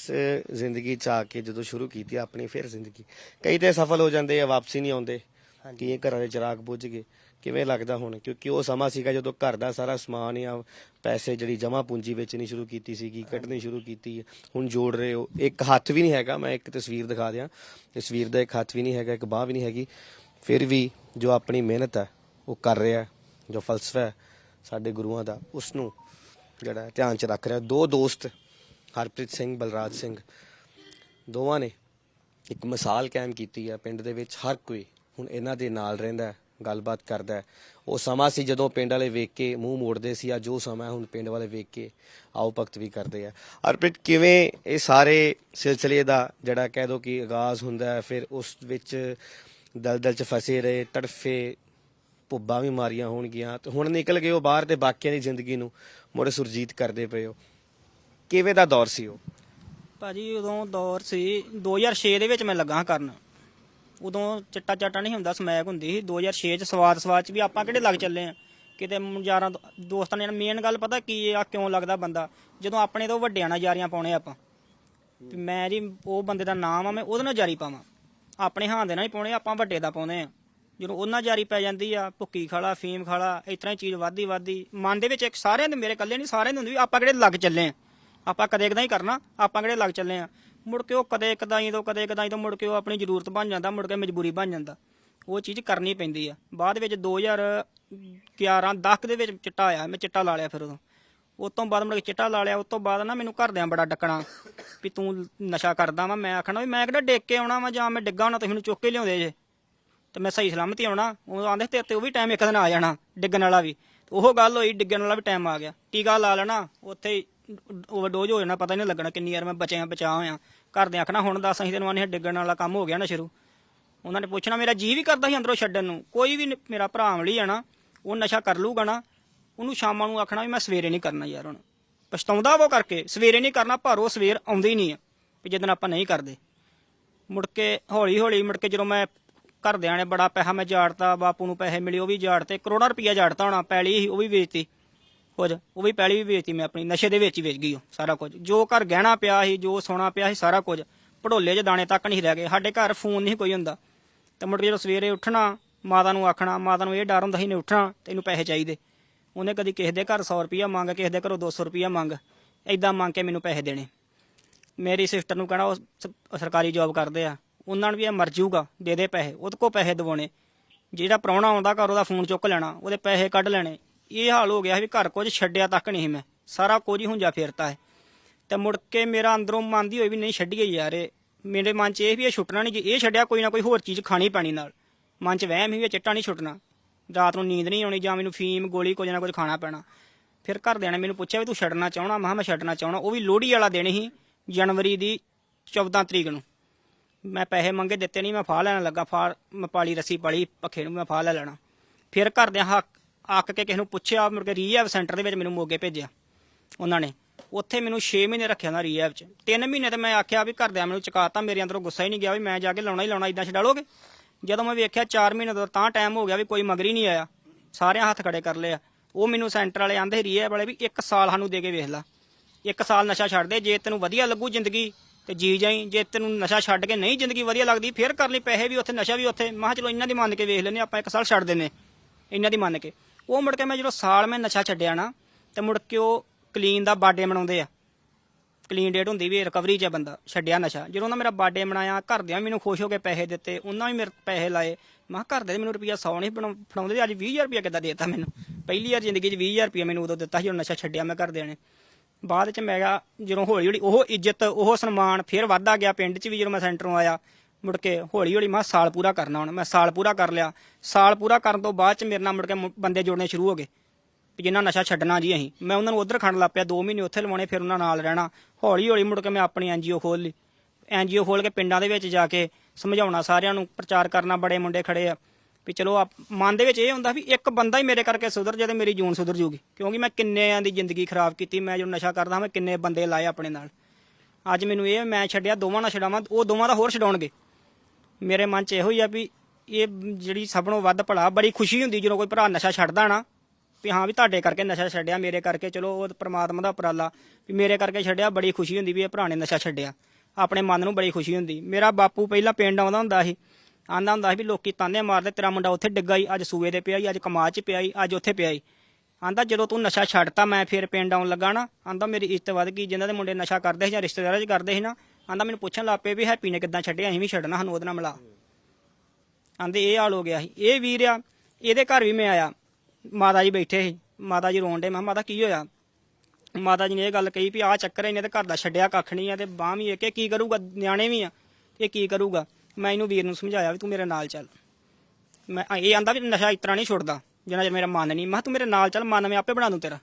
ਜ਼ਿੰਦਗੀ ਚ ਆ ਕੇ ਜਦੋਂ ਸ਼ੁਰੂ ਕੀਤੀ ਆਪਣੀ ਫਿਰ ਜ਼ਿੰਦਗੀ। ਕਈ ਤੇ ਸਫਲ ਹੋ ਜਾਂਦੇ ਆ ਵਾਪਸੀ ਨਹੀਂ ਆਉਂਦੇ ਕਿ ਇਹ ਘਰਾਂ ਦੇ ਚਿਰਾਗ ਬੁੱਝ ਗਏ। ਕਿਵੇਂ ਲੱਗਦਾ ਹੁਣ? ਕਿਉਂਕਿ ਉਹ ਸਮਾਂ ਸੀਗਾ ਜਦੋਂ ਘਰ ਦਾ ਸਾਰਾ ਸਮਾਨ ਜਾਂ ਪੈਸੇ ਜਿਹੜੀ ਜਮਾ ਪੂੰਜੀ ਵੇਚਣੀ ਸ਼ੁਰੂ ਕੀਤੀ ਸੀਗੀ ਕੱਢਣੀ ਸ਼ੁਰੂ ਕੀਤੀ ਹੁਣ ਜੋੜ ਰਹੇ ਹੋ। ਇੱਕ ਹੱਥ ਵੀ ਨਹੀਂ ਹੈਗਾ ਮੈਂ ਇੱਕ ਤਸਵੀਰ ਦਿਖਾ ਦਿਆਂ। ਤਸਵੀਰ ਦਾ ਇੱਕ ਹੱਥ ਵੀ ਨਹੀਂ ਹੈਗਾ ਇੱਕ ਬਾਹ ਵੀ ਨਹੀਂ ਹੈਗੀ। ਫਿਰ ਵੀ ਜੋ ਆਪਣੀ ਮਿਹਨਤ ਹੈ ਉਹ ਕਰ ਰਿਹਾ ਜੋ ਫਲਸਫਾ ਹੈ ਸਾਡੇ ਗੁਰੂਆਂ ਦਾ ਉਸ ਨੂੰ ਜਿਹੜਾ ਧਿਆਨ ਚ ਰੱਖ ਰਿਹਾ। ਦੋ ਦੋਸਤ ਹਰਪ੍ਰੀਤ ਸਿੰਘ ਬਲਰਾਜ ਸਿੰਘ ਦੋਵਾਂ ਨੇ ਇੱਕ ਮਿਸਾਲ ਕਾਇਮ ਕੀਤੀ ਹੈ ਪਿੰਡ ਦੇ ਵਿੱਚ। ਹਰ ਕੋਈ ਹੁਣ ਇਹਨਾਂ ਦੇ ਨਾਲ ਰਹਿੰਦਾ ਹੈ, ਗੱਲਬਾਤ ਕਰਦਾ ਹੈ। ਉਹ ਸਮਾਂ ਸੀ ਜਦੋਂ ਪਿੰਡ ਵਾਲੇ ਵੇਖ ਕੇ ਮੂੰਹ ਮੋੜਦੇ ਸੀ, ਅੱਜ ਉਹ ਸਮਾਂ ਹੈ ਹੁਣ ਪਿੰਡ ਵਾਲੇ ਵੇਖ ਕੇ ਆਓ ਭਗਤ ਵੀ ਕਰਦੇ ਆ। ਹਰਪ੍ਰੀਤ, ਕਿਵੇਂ ਇਹ ਸਾਰੇ ਸਿਲਸਿਲੇ ਦਾ ਜਿਹੜਾ ਕਹਿ ਦੋ ਕਿ ਆਗਾਜ਼ ਹੁੰਦਾ ਹੈ, ਫਿਰ ਉਸ ਵਿੱਚ ਦਲਦਲ ਚ ਫਸੇ ਰਹੇ, ਤੜਫੇ, ਭੁੱਬਾਂ ਵੀ ਮਾਰੀਆਂ ਹੋਣਗੀਆਂ, ਤੇ ਹੁਣ ਨਿਕਲ ਗਏ ਉਹ ਬਾਹਰ ਤੇ ਬਾਕੀਆਂ ਦੀ ਜ਼ਿੰਦਗੀ ਨੂੰ ਮੁੜ ਸੁਰਜੀਤ ਕਰਦੇ ਪਏ ਹੋ। ਕਿਵੇਂ ਦਾ ਦੌਰ ਸੀ ਉਹ? ਭਾਜੀ, ਉਦੋਂ ਦੌਰ ਸੀ 2006 ਦੇ ਵਿੱਚ ਮੈਂ ਲੱਗਾ ਹਾਂ ਕਰਨ। ਉਦੋਂ ਚਿੱਟਾ ਚਾਟਾ ਨਹੀਂ ਹੁੰਦਾ, ਸਮੈਕ ਹੁੰਦੀ ਸੀ। 2006 ਚ ਸਵਾਦ ਸਵਾਦ ਚ ਵੀ ਆਪਾਂ ਕਿਹੜੇ ਲੱਗ ਚੱਲੇ ਆ? ਕਿਤੇ ਯਾਰਾਂ ਦੋ- ਦੋਸਤਾਂ ਨੇ ਮੇਨ ਗੱਲ ਪਤਾ ਕੀ ਆ, ਕਿਉਂ ਲੱਗਦਾ ਬੰਦਾ? ਜਦੋਂ ਆਪਣੇ ਤੋਂ ਵੱਡਿਆਂ ਨਾਲ ਯਾਰੀਆਂ ਪਾਉਣੇ ਆਪਾਂ। ਵੀ ਮੈਂ ਜੀ, ਉਹ ਬੰਦੇ ਦਾ ਨਾਮ ਆ, ਮੈਂ ਉਹਦੇ ਨਾਲ ਜਾਰੀ ਪਾਵਾਂ। ਆਪਣੇ ਹਾਂ ਦੇ ਨਾਲ ਹੀ ਪਾਉਣੇ, ਆਪਾਂ ਵੱਡੇ ਦਾ ਪਾਉਂਦੇ ਆ। ਜਦੋਂ ਉਹਨਾਂ ਜਾਰੀ ਪੈ ਜਾਂਦੀ ਆ, ਭੁੱਕੀ ਖਾਲਾ, ਫੀਮ ਖਾਲਾ, ਇਸ ਤਰ੍ਹਾਂ ਹੀ ਚੀਜ਼ ਵੱਧਦੀ ਵੱਧਦੀ, ਮਨ ਦੇ ਵਿੱਚ ਇੱਕ ਸਾਰਿਆਂ ਦੇ ਮੇਰੇ ਇਕੱਲੇ ਨਹੀਂ, ਸਾਰਿਆਂ ਦੇ ਹੁੰਦੀ ਵੀ ਆਪਾਂ ਕਿਹੜੇ ਲੱਗ ਚੱਲੇ ਆ? ਆਪਾਂ ਕਦੇ ਕਦਾਈ ਕਰਨਾ, ਆਪਾਂ ਕਿਹੜੇ ਲੱਗ ਚੱਲੇ ਆ? ਮੁੜ ਕੇ ਉਹ ਕਦੇ ਕਦਾਈ ਤੋਂ ਕਦੇ ਕਦਾਈ ਤੋਂ ਮੁੜ ਕੇ ਉਹ ਆਪਣੀ ਜ਼ਰੂਰਤ ਬਣ ਜਾਂਦਾ, ਮੁੜ ਕੇ ਮਜਬੂਰੀ ਬਣ ਜਾਂਦਾ। ਉਹ ਚੀਜ਼ ਕਰਨੀ ਪੈਂਦੀ ਆ। ਬਾਅਦ ਵਿੱਚ 2011 10 ਦੇ ਵਿੱਚ ਚਿੱਟਾ ਆਇਆ, ਮੈਂ ਚਿੱਟਾ ਲਾ ਲਿਆ ਫਿਰ ਉਦੋਂ। ਉਸ ਤੋਂ ਬਾਅਦ ਮੁੜ ਕੇ ਚਿੱਟਾ ਲਾ ਲਿਆ, ਉਸ ਤੋਂ ਬਾਅਦ ਨਾ ਮੈਨੂੰ ਘਰਦਿਆਂ ਬੜਾ ਡੱਕਣਾ ਵੀ ਤੂੰ ਨਸ਼ਾ ਕਰਦਾ ਵਾ। ਮੈਂ ਆਖਣਾ ਵੀ ਮੈਂ ਕਿਹੜਾ ਡਿੱਗ ਕੇ ਆਉਣਾ ਵਾ ਜਾਂ ਮੈਂ ਡਿੱਗਾ ਹੋਣਾ ਤੁਸੀਂ ਮੈਨੂੰ ਚੁੱਕ ਕੇ ਲਿਆਉਂਦੇ ਜੇ। ਤੇ ਮੈਂ ਸਹੀ ਸਲਾਮਤੀ ਆਉਣਾ। ਉਹ ਆਂਦੇ ਤੇ ਉਹ ਵੀ ਟਾਈਮ ਇੱਕ ਦਿਨ ਆ ਜਾਣਾ ਡਿੱਗਣ ਵਾਲਾ ਵੀ। ਉਹ ਗੱਲ ਹੋਈ, ਡਿੱਗਣ ਵਾਲਾ ਵੀ ਟਾਈਮ ਆ ਗਿਆ। ਟੀਕਾ ਲਾ ਲੈਣਾ, ਉੱਥੇ ਓਵਰਡੋਜ਼ ਹੋ ਜਾਣਾ, ਪਤਾ ਹੀ ਨਹੀਂ ਲੱਗਣਾ ਕਿੰਨੀ ਯਾਰ ਮੈਂ ਬਚਿਆ ਬਚਾ ਹੋਇਆ। ਘਰ ਦੇ ਆਖਣਾ, ਹੁਣ ਦੱਸ, ਅਸੀਂ ਤੈਨੂੰ ਆਨੇ ਡਿੱਗਣ ਵਾਲਾ ਕੰਮ ਹੋ ਗਿਆ ਨਾ ਸ਼ੁਰੂ। ਉਹਨਾਂ ਨੇ ਪੁੱਛਣਾ, ਮੇਰਾ ਜੀ ਵੀ ਕਰਦਾ ਸੀ ਅੰਦਰੋਂ ਛੱਡਣ ਨੂੰ। ਕੋਈ ਵੀ ਮੇਰਾ ਭਰਾ ਅਮਲੀ ਆ ਨਾ, ਉਹ ਨਸ਼ਾ ਕਰ ਲੂਗਾ ਨਾ, ਉਹਨੂੰ ਸ਼ਾਮਾਂ ਨੂੰ ਆਖਣਾ ਵੀ ਮੈਂ ਸਵੇਰੇ ਨਹੀਂ ਕਰਨਾ ਯਾਰ ਹੁਣ। ਪਛਤਾਉਂਦਾ ਉਹ ਕਰਕੇ, ਸਵੇਰੇ ਨਹੀਂ ਕਰਨਾ, ਪਰ ਉਹ ਸਵੇਰ ਆਉਂਦੀ ਹੀ ਨਹੀਂ ਆ, ਵੀ ਜਦੋਂ ਆਪਾਂ ਨਹੀਂ ਕਰਦੇ। ਮੁੜ ਕੇ ਹੌਲੀ ਹੌਲੀ ਮੁੜ ਕੇ ਜਦੋਂ ਮੈਂ ਘਰਦਿਆਂ ਨੇ ਬੜਾ ਪੈਸਾ ਮੈਂ ਜਾੜਤਾ, ਬਾਪੂ ਨੂੰ ਪੈਸੇ ਮਿਲੇ, ਉਹ ਵੀ ਜਾੜਤੇ, ਕਰੋੜਾਂ ਰੁਪਈਆ ਜਾੜਤਾ ਹੋਣਾ, ਪੈਲੀ ਸੀ, ਉਹ ਵੀ ਵੇਚਤੀ। ਕੁਝ, ਉਹ ਵੀ ਪਹਿਲੀ ਵੀ ਵੇਚਤੀ ਮੈਂ ਆਪਣੀ, ਨਸ਼ੇ ਦੇ ਵਿੱਚ ਹੀ ਵੇਚ ਗਈ ਉਹ, ਸਾਰਾ ਕੁਝ। ਜੋ ਘਰ ਗਹਿਣਾ ਪਿਆ ਸੀ, ਜੋ ਸੋਨਾ ਪਿਆ ਸੀ, ਸਾਰਾ ਕੁਝ। ਪੜੋਲੇ 'ਚ ਦਾਣੇ ਤੱਕ ਨਹੀਂ ਰਹਿ ਗਏ। ਸਾਡੇ ਘਰ ਫੋਨ ਨਹੀਂ ਕੋਈ ਹੁੰਦਾ। ਤੇ ਮੁੜ ਕੇ ਜਦੋਂ ਸਵੇਰੇ ਉੱਠਣਾ, ਮਾਤਾ ਨੂੰ ਆਖਣਾ, ਮਾਤਾ ਨੂੰ ਇਹ ਡਰ ਹੁੰਦਾ ਸੀ ਨੇ ਉੱਠਣਾ, ਤੈਨੂੰ ਪੈਸੇ ਚਾਹੀਦੇ। ਉਹਨੇ ਕਦੀ ਕਿਸੇ ਦੇ ਘਰ 100 ਰੁਪਈਆ ਮੰਗ, ਕਿਸੇ ਦੇ ਘਰੋਂ 200 ਰੁਪਈਆ ਮੰਗ ਐਦਾਂ ਮੰਗ ਕੇ ਮੈਨੂੰ ਪੈਸੇ ਦੇਣੇ। ਮੇਰੀ ਸਿਸਟਰ ਨੂੰ ਕਹਿਣਾ, ਉਹ ਸਰਕਾਰੀ ਜੌਬ ਕਰਦੇ ਆ। ਉਹਨਾਂ ਨੂੰ ਵੀ ਇਹ ਮਰ ਜਾਊਗਾ, ਦੇ ਦੇ ਪੈਸੇ, ਉਹਦੇ ਕੋ ਪੈਸੇ ਦਿਵਾਉਣੇ। ਜਿਹੜਾ ਪ੍ਰਾਹੁਣਾ ਆਉਂਦਾ ਘਰ, ਉਹਦਾ ਫੋਨ ਚੁੱਕ ਲੈਣਾ, ਉਹਦੇ ਪੈਸੇ ਕੱਢ ਲੈਣੇ। ਇਹ ਹਾਲ ਹੋ ਗਿਆ ਵੀ ਘਰ ਕੁਝ ਛੱਡਿਆ ਤੱਕ ਨਹੀਂ ਸੀ ਮੈਂ। ਸਾਰਾ ਕੁਝ ਹੀ ਹੁੰਜਾ ਫੇਰਤਾ ਹੈ। ਤੇ ਮੁੜ ਕੇ ਮੇਰਾ ਅੰਦਰੋਂ ਮਨ ਦੀ ਹੋਈ ਵੀ ਨਹੀਂ ਛੱਡੀਏ ਯਾਰ, ਇਹ ਮੇਰੇ ਮਨ 'ਚ ਇਹ ਵੀ ਇਹ ਛੁੱਟਣਾ ਨਹੀਂ ਜੇ, ਇਹ ਛੱਡਿਆ ਕੋਈ ਨਾ ਕੋਈ ਹੋਰ ਚੀਜ਼ ਖਾਣੀ ਪੈਣੀ ਨਾਲ। ਮਨ 'ਚ ਵਹਿਮ ਹੀ ਵੀ ਇਹ ਚਿੱਟਾ ਨਹੀਂ ਛੁੱਟਣਾ। ਰਾਤ ਨੂੰ ਨੀਂਦ ਨਹੀਂ ਆਉਣੀ ਜਾਂ ਮੈਨੂੰ ਫੀਮ, ਗੋਲੀ ਕੁਝ ਨਾ ਕੁਝ ਖਾਣਾ ਪੈਣਾ। ਫਿਰ ਘਰਦਿਆਂ ਨੇ ਮੈਨੂੰ ਪੁੱਛਿਆ ਵੀ ਤੂੰ ਛੱਡਣਾ ਚਾਹਣਾ? ਮੈਂ ਕਿਹਾ ਮੈਂ ਛੱਡਣਾ ਚਾਹਣਾ। ਉਹ ਵੀ ਲੋਹੜੀ ਵਾਲਾ ਦਿਨ ਹੀ, ਜਨਵਰੀ ਦੀ 14 ਤਰੀਕ ਨੂੰ। ਮੈਂ ਪੈਸੇ ਮੰਗੇ, ਦਿੱਤੇ ਨਹੀਂ, ਮੈਂ ਫਾਹ ਲੈਣ ਲੱਗਾ। ਫਾਹ, ਮੈਂ ਪਾਲੀ ਰੱਸੀ ਪਾਲੀ, ਪੱਖੇ ਨੂੰ ਮੈਂ ਫਾਹ ਲੈ ਲੈਣਾ। ਫਿਰ ਘਰਦਿਆਂ ਹੱਕ ਅੱਕ ਕੇ ਕਿਸੇ ਨੂੰ ਪੁੱਛਿਆ, ਮੁੜ ਰੀਹੈਬ ਸੈਂਟਰ ਦੇ ਵਿੱਚ ਮੈਨੂੰ ਮੋਗੇ ਭੇਜਿਆ ਉਹਨਾਂ ਨੇ। ਉੱਥੇ ਮੈਨੂੰ 6 ਮਹੀਨੇ ਰੱਖਿਆ ਨਾ ਰੀਹੈਬ 'ਚ। 3 ਮਹੀਨੇ ਤੇ ਮੈਂ ਆਖਿਆ ਵੀ ਘਰਦਿਆਂ ਮੈਨੂੰ ਚਕਾਤਾ, ਮੇਰੇ ਅੰਦਰੋਂ ਗੁੱਸਾ ਹੀ ਨਹੀਂ ਗਿਆ ਵੀ ਮੈਂ ਜਾ ਕੇ ਲਾਉਣਾ ਹੀ ਲਾਉਣਾ ਇਦਾਂ ਛਡਾਲੋਗੇ? ਜਦੋਂ ਮੈਂ ਵੇਖਿਆ 4 ਮਹੀਨੇ ਤੋਂ ਤਾਂ ਟਾਈਮ ਹੋ ਗਿਆ ਵੀ ਕੋਈ ਮਗਰ ਹੀ ਨਹੀਂ ਆਇਆ। ਸਾਰਿਆਂ ਹੱਥ ਖੜੇ ਕਰ ਲਏ ਆ। ਉਹ ਮੈਨੂੰ ਸੈਂਟਰ ਵਾਲੇ ਆਂਦੇ ਰੀਹੈਬ ਵਾਲੇ ਵੀ 1 ਸਾਲ ਸਾਨੂੰ ਦੇ ਕੇ ਵੇਖ ਲਾ। ਇੱਕ ਸਾਲ ਨਸ਼ਾ ਛੱਡ ਦੇ, ਜੇ ਤੈਨੂੰ ਵਧੀਆ ਲੱਗੂ ਜ਼ਿੰਦਗੀ ਤੇ ਜੀ ਜਾਈ। ਜੇ ਤੈਨੂੰ ਨਸ਼ਾ ਛੱਡ ਕੇ ਨਹੀਂ ਜ਼ਿੰਦਗੀ ਵਧੀਆ ਲੱਗਦੀ, ਫਿਰ ਕਰ ਲਈ ਪੈਸੇ ਵੀ ਉੱਥੇ, ਨਸ਼ਾ ਵੀ ਉੱਥੇ। ਮੈਂ ਕਿਹਾ ਚਲੋ ਇਹਨਾਂ ਦੀ ਮੰਨ ਕੇ ਵੇਖ ਲੈਨੇ ਆਪਾਂ ਇੱਕ ਸਾਲ ਛੱਡ ਦਿੰਨੇ ਇਹਨਾਂ ਦੀ ਮੰਨ ਕੇ। ਉਹ ਮੁੜ ਕੇ ਮੈਂ ਜਦੋਂ ਸਾਲ ਮੈਂ ਨਸ਼ਾ ਛੱਡਿਆ ਨਾ, ਤੇ ਮੁੜ ਕੇ ਉਹ ਕਲੀਨ ਦਾ ਬਰਥਡੇ ਮਨਾਉਂਦੇ ਆ। ਕਲੀਨ ਡੇਟ ਹੁੰਦੀ ਵੀ ਰਿਕਵਰੀ 'ਚ ਆ ਬੰਦਾ ਛੱਡਿਆ ਨਸ਼ਾ। ਜਦੋਂ ਉਹਨਾਂ ਮੇਰਾ ਬਰਥਡੇ ਮਨਾਇਆ, ਘਰਦਿਆਂ ਵੀ ਮੈਨੂੰ ਖੁਸ਼ ਹੋ ਕੇ ਪੈਸੇ ਦਿੱਤੇ, ਉਹਨਾਂ ਵੀ ਮੇਰੇ ਪੈਸੇ ਲਾਏ। ਮੈਂ ਕਿਹਾ ਘਰਦੇ ਮੈਨੂੰ ਰੁਪਈਆ 100 ਨਹੀਂ ਬਣਾ- ਫੜਾਉਂਦੇ ਤੇ ਅੱਜ 20000 ਰੁਪਈਆ ਕਿੱਦਾਂ ਦੇਤਾ ਮੈਨੂੰ? ਪਹਿਲੀ ਵਾਰ ਜ਼ਿੰਦਗੀ 'ਚ 20000 ਰੁਪਈਆ ਮੈਨੂੰ ਉਦੋਂ ਦਿੱਤਾ ਸੀ, ਜਦੋਂ ਨਸ਼ਾ ਛੱਡਿਆ ਮੈਂ ਘਰਦਿਆਂ ਨੇ। ਬਾਅਦ 'ਚ ਮੈਂ ਕਿਹਾ ਜਦੋਂ ਹੌਲੀ ਹੌਲੀ ਉਹ ਇੱਜ਼ਤ, ਉਹ ਸਨਮਾਨ ਫਿਰ ਵੱਧਦਾ ਗਿਆ। ਪਿੰਡ 'ਚ ਵੀ ਜਦੋਂ ਮੈਂ ਸੈਂਟਰੋਂ ਆਇਆ ਮੁੜ ਕੇ ਹੌਲੀ ਹੌਲੀ ਮੈਂ ਸਾਲ ਪੂਰਾ ਕਰਨਾ ਹੁਣ, ਮੈਂ ਸਾਲ ਪੂਰਾ ਕਰ ਲਿਆ। ਸਾਲ ਪੂਰਾ ਕਰਨ ਤੋਂ ਬਾਅਦ 'ਚ ਮੇਰੇ ਨਾਲ ਮੁੜ ਕੇ ਮੁ- ਬੰਦੇ ਜੋੜਨੇ ਸ਼ੁਰੂ ਹੋ ਗਏ। ਵੀ ਜਿੰਨਾ ਨਸ਼ਾ ਛੱਡਣਾ ਜੀ ਅਸੀਂ। ਮੈਂ ਉਹਨਾਂ ਨੂੰ ਉਧਰ ਖੜਨ ਲੱਗ ਪਿਆ 2 ਮਹੀਨੇ ਉੱਥੇ ਲਵਾਉਣੇ, ਫਿਰ ਉਹਨਾਂ ਨਾਲ ਰਹਿਣਾ। ਹੌਲੀ ਹੌਲੀ ਮੁੜ ਕੇ ਮੈਂ ਆਪਣੀ ਐਨਜੀਓ ਖੋਲ ਲਈ। ਐਨਜੀਓ ਖੋਲ ਕੇ ਪਿੰਡਾਂ ਦੇ ਵਿੱਚ ਜਾ ਕੇ ਸਮਝਾਉਣਾ ਸਾਰਿਆਂ ਨੂੰ, ਪ੍ਰਚਾਰ ਕਰਨਾ, ਬੜੇ ਮੁੰਡੇ ਖੜੇ ਆ। ਵੀ ਚਲੋ ਆਪ, ਮਨ ਦੇ ਵਿੱਚ ਇਹ ਹੁੰਦਾ ਵੀ ਇੱਕ ਬੰਦਾ ਹੀ ਮੇਰੇ ਕਰਕੇ ਸੁਧਰ ਜਾਏ ਤੇ ਮੇਰੀ ਜੂਨ ਸੁਧਰ ਜੂਗੀ ਕਿਉਂਕਿ ਮੈਂ ਕਿੰਨਿਆਂ ਦੀ ਜ਼ਿੰਦਗੀ ਖਰਾਬ ਕੀਤੀ, ਮੈਂ ਜੋ ਨਸ਼ਾ ਕਰਦਾ ਮੈਂ ਕਿੰਨੇ ਬੰਦੇ ਲਾਏ ਆਪਣੇ ਨਾਲ। ਅੱਜ ਮੈਨੂੰ ਇਹ ਮੈਂ ਛੱਡਿਆ, ਦੋਵਾਂ ਨਾਲ ਛਡਾਵਾਂ, ਉਹ ਦੋਵਾਂ ਦਾ ਹੋਰ ਛਡਾਉਣਗੇ। ਮੇਰੇ ਮਨ 'ਚ ਇਹੋ ਹੀ ਆ ਵੀ ਇਹ ਜਿਹੜੀ ਸਭ ਨੂੰ ਵੱਧ ਭਲਾ, ਬੜੀ ਖੁਸ਼ੀ ਹੁੰਦੀ ਜਦੋਂ ਕੋਈ ਭਰਾ ਨਸ਼ਾ ਛੱਡਦਾ ਨਾ, ਵੀ ਹਾਂ ਵੀ ਤੁਹਾਡੇ ਕਰਕੇ ਨਸ਼ਾ ਛੱਡਿਆ, ਮੇਰੇ ਕਰਕੇ, ਚਲੋ ਉਹ ਪ੍ਰਮਾਤਮਾ ਦਾ ਉਪਰਾਲਾ, ਵੀ ਮੇਰੇ ਕਰਕੇ ਛੱਡਿਆ, ਬੜੀ ਖੁਸ਼ੀ ਹੁੰਦੀ ਵੀ ਇਹ ਭਰਾ ਨੇ ਨਸ਼ਾ ਛੱਡਿਆ। ਆਪਣੇ ਮਨ ਨੂੰ ਬੜੀ ਖੁਸ਼ੀ ਹੁੰਦੀ। ਮੇਰਾ ਬਾਪੂ ਪਹਿਲਾਂ ਪਿੰਡ ਆਉਂਦਾ ਹੁੰਦਾ ਸੀ, ਆਂਦਾ ਹੁੰਦਾ ਸੀ ਵੀ ਲੋਕੀ ਤਾਨੇ ਮਾਰਦੇ, ਤੇਰਾ ਮੁੰਡਾ ਉੱਥੇ ਡਿੱਗਾ ਹੀ ਅੱਜ ਸੂਏ ਦੇ ਪਿਆ ਹੀ ਅੱਜ ਕਮਾਦ 'ਚ ਪਿਆ ਹੀ ਅੱਜ ਉੱਥੇ ਪਿਆ ਹੀ ਆਂਦਾ ਜਦੋਂ ਤੂੰ ਨਸ਼ਾ ਛੱਡਤਾ, ਮੈਂ ਫਿਰ ਪਿੰਡ ਆਉਣ ਲੱਗਾ ਨਾ, ਆਂਦਾ ਮੇਰੀ ਇੱਜ਼ਤ ਵੱਧ ਗਈ ਜਿਨ੍ਹਾਂ ਦੇ ਮੁੰਡੇ ਨਸ਼ਾ ਕਰਦੇ ਸੀ ਜਾਂ ਰਿਸ਼ਤੇਦਾਰਾਂ 'ਚ ਕਰਦੇ ਸੀ ਨਾ ਆਂਦਾ ਮੈਨੂੰ ਪੁੱਛਣ ਲੱਗ ਪਏ ਵੀ ਹੈਪੀ ਨੇ ਕਿੱਦਾਂ ਛੱਡਿਆ ਅਸੀਂ ਵੀ ਛੱਡਣਾ ਸਾਨੂੰ ਉਹਦੇ ਨਾਲ ਮਿਲਾ। ਆਂਦੇ ਇਹ ਹਾਲ ਹੋ ਗਿਆ ਸੀ। ਇਹ ਵੀਰ ਆ ਇਹਦੇ ਘਰ ਵੀ ਮੈਂ ਆਇਆ। ਮਾਤਾ ਜੀ ਬੈਠੇ ਸੀ। ਮਾਤਾ ਜੀ ਰੋਣ ਡੇ ਮੈਂ ਕਿਹਾ, ਮਾਤਾ ਕੀ ਹੋਇਆ? ਮਾਤਾ ਜੀ ਨੇ ਇਹ ਗੱਲ ਕਹੀ ਵੀ ਆ ਚੱਕਰ ਇਹਨੇ ਤੇ ਘਰ ਦਾ ਛੱਡਿਆ ਕੱਖ ਨਹੀਂ ਆ ਤੇ ਬਾਂਹ ਵੀ ਇੱਕ ਇਹ ਕੀ ਕਰੂਗਾ ਨਿਆਣੇ ਵੀ ਆ ਇਹ ਕੀ ਕਰੂਗਾ? ਮੈਂ ਇਹਨੂੰ ਵੀਰ ਨੂੰ ਸਮਝਾਇਆ ਵੀ ਤੂੰ ਮੇਰੇ ਨਾਲ ਚੱਲ। ਮੈਂ ਇਹ ਆਂਦਾ ਵੀ ਨਸ਼ਾ ਇਸ ਤਰ੍ਹਾਂ ਨਹੀਂ ਛੁੱਟਦਾ ਜਿੰਨਾ ਚਿਰ ਮੇਰਾ ਮਨ ਨਹੀਂ। ਮੈਂ ਕਿਹਾ ਤੂੰ ਮੇਰੇ ਨਾਲ ਚੱਲ ਮਨ ਮੈਂ ਆਪੇ ਬਣਾ ਦੂੰ ਤੇਰਾ।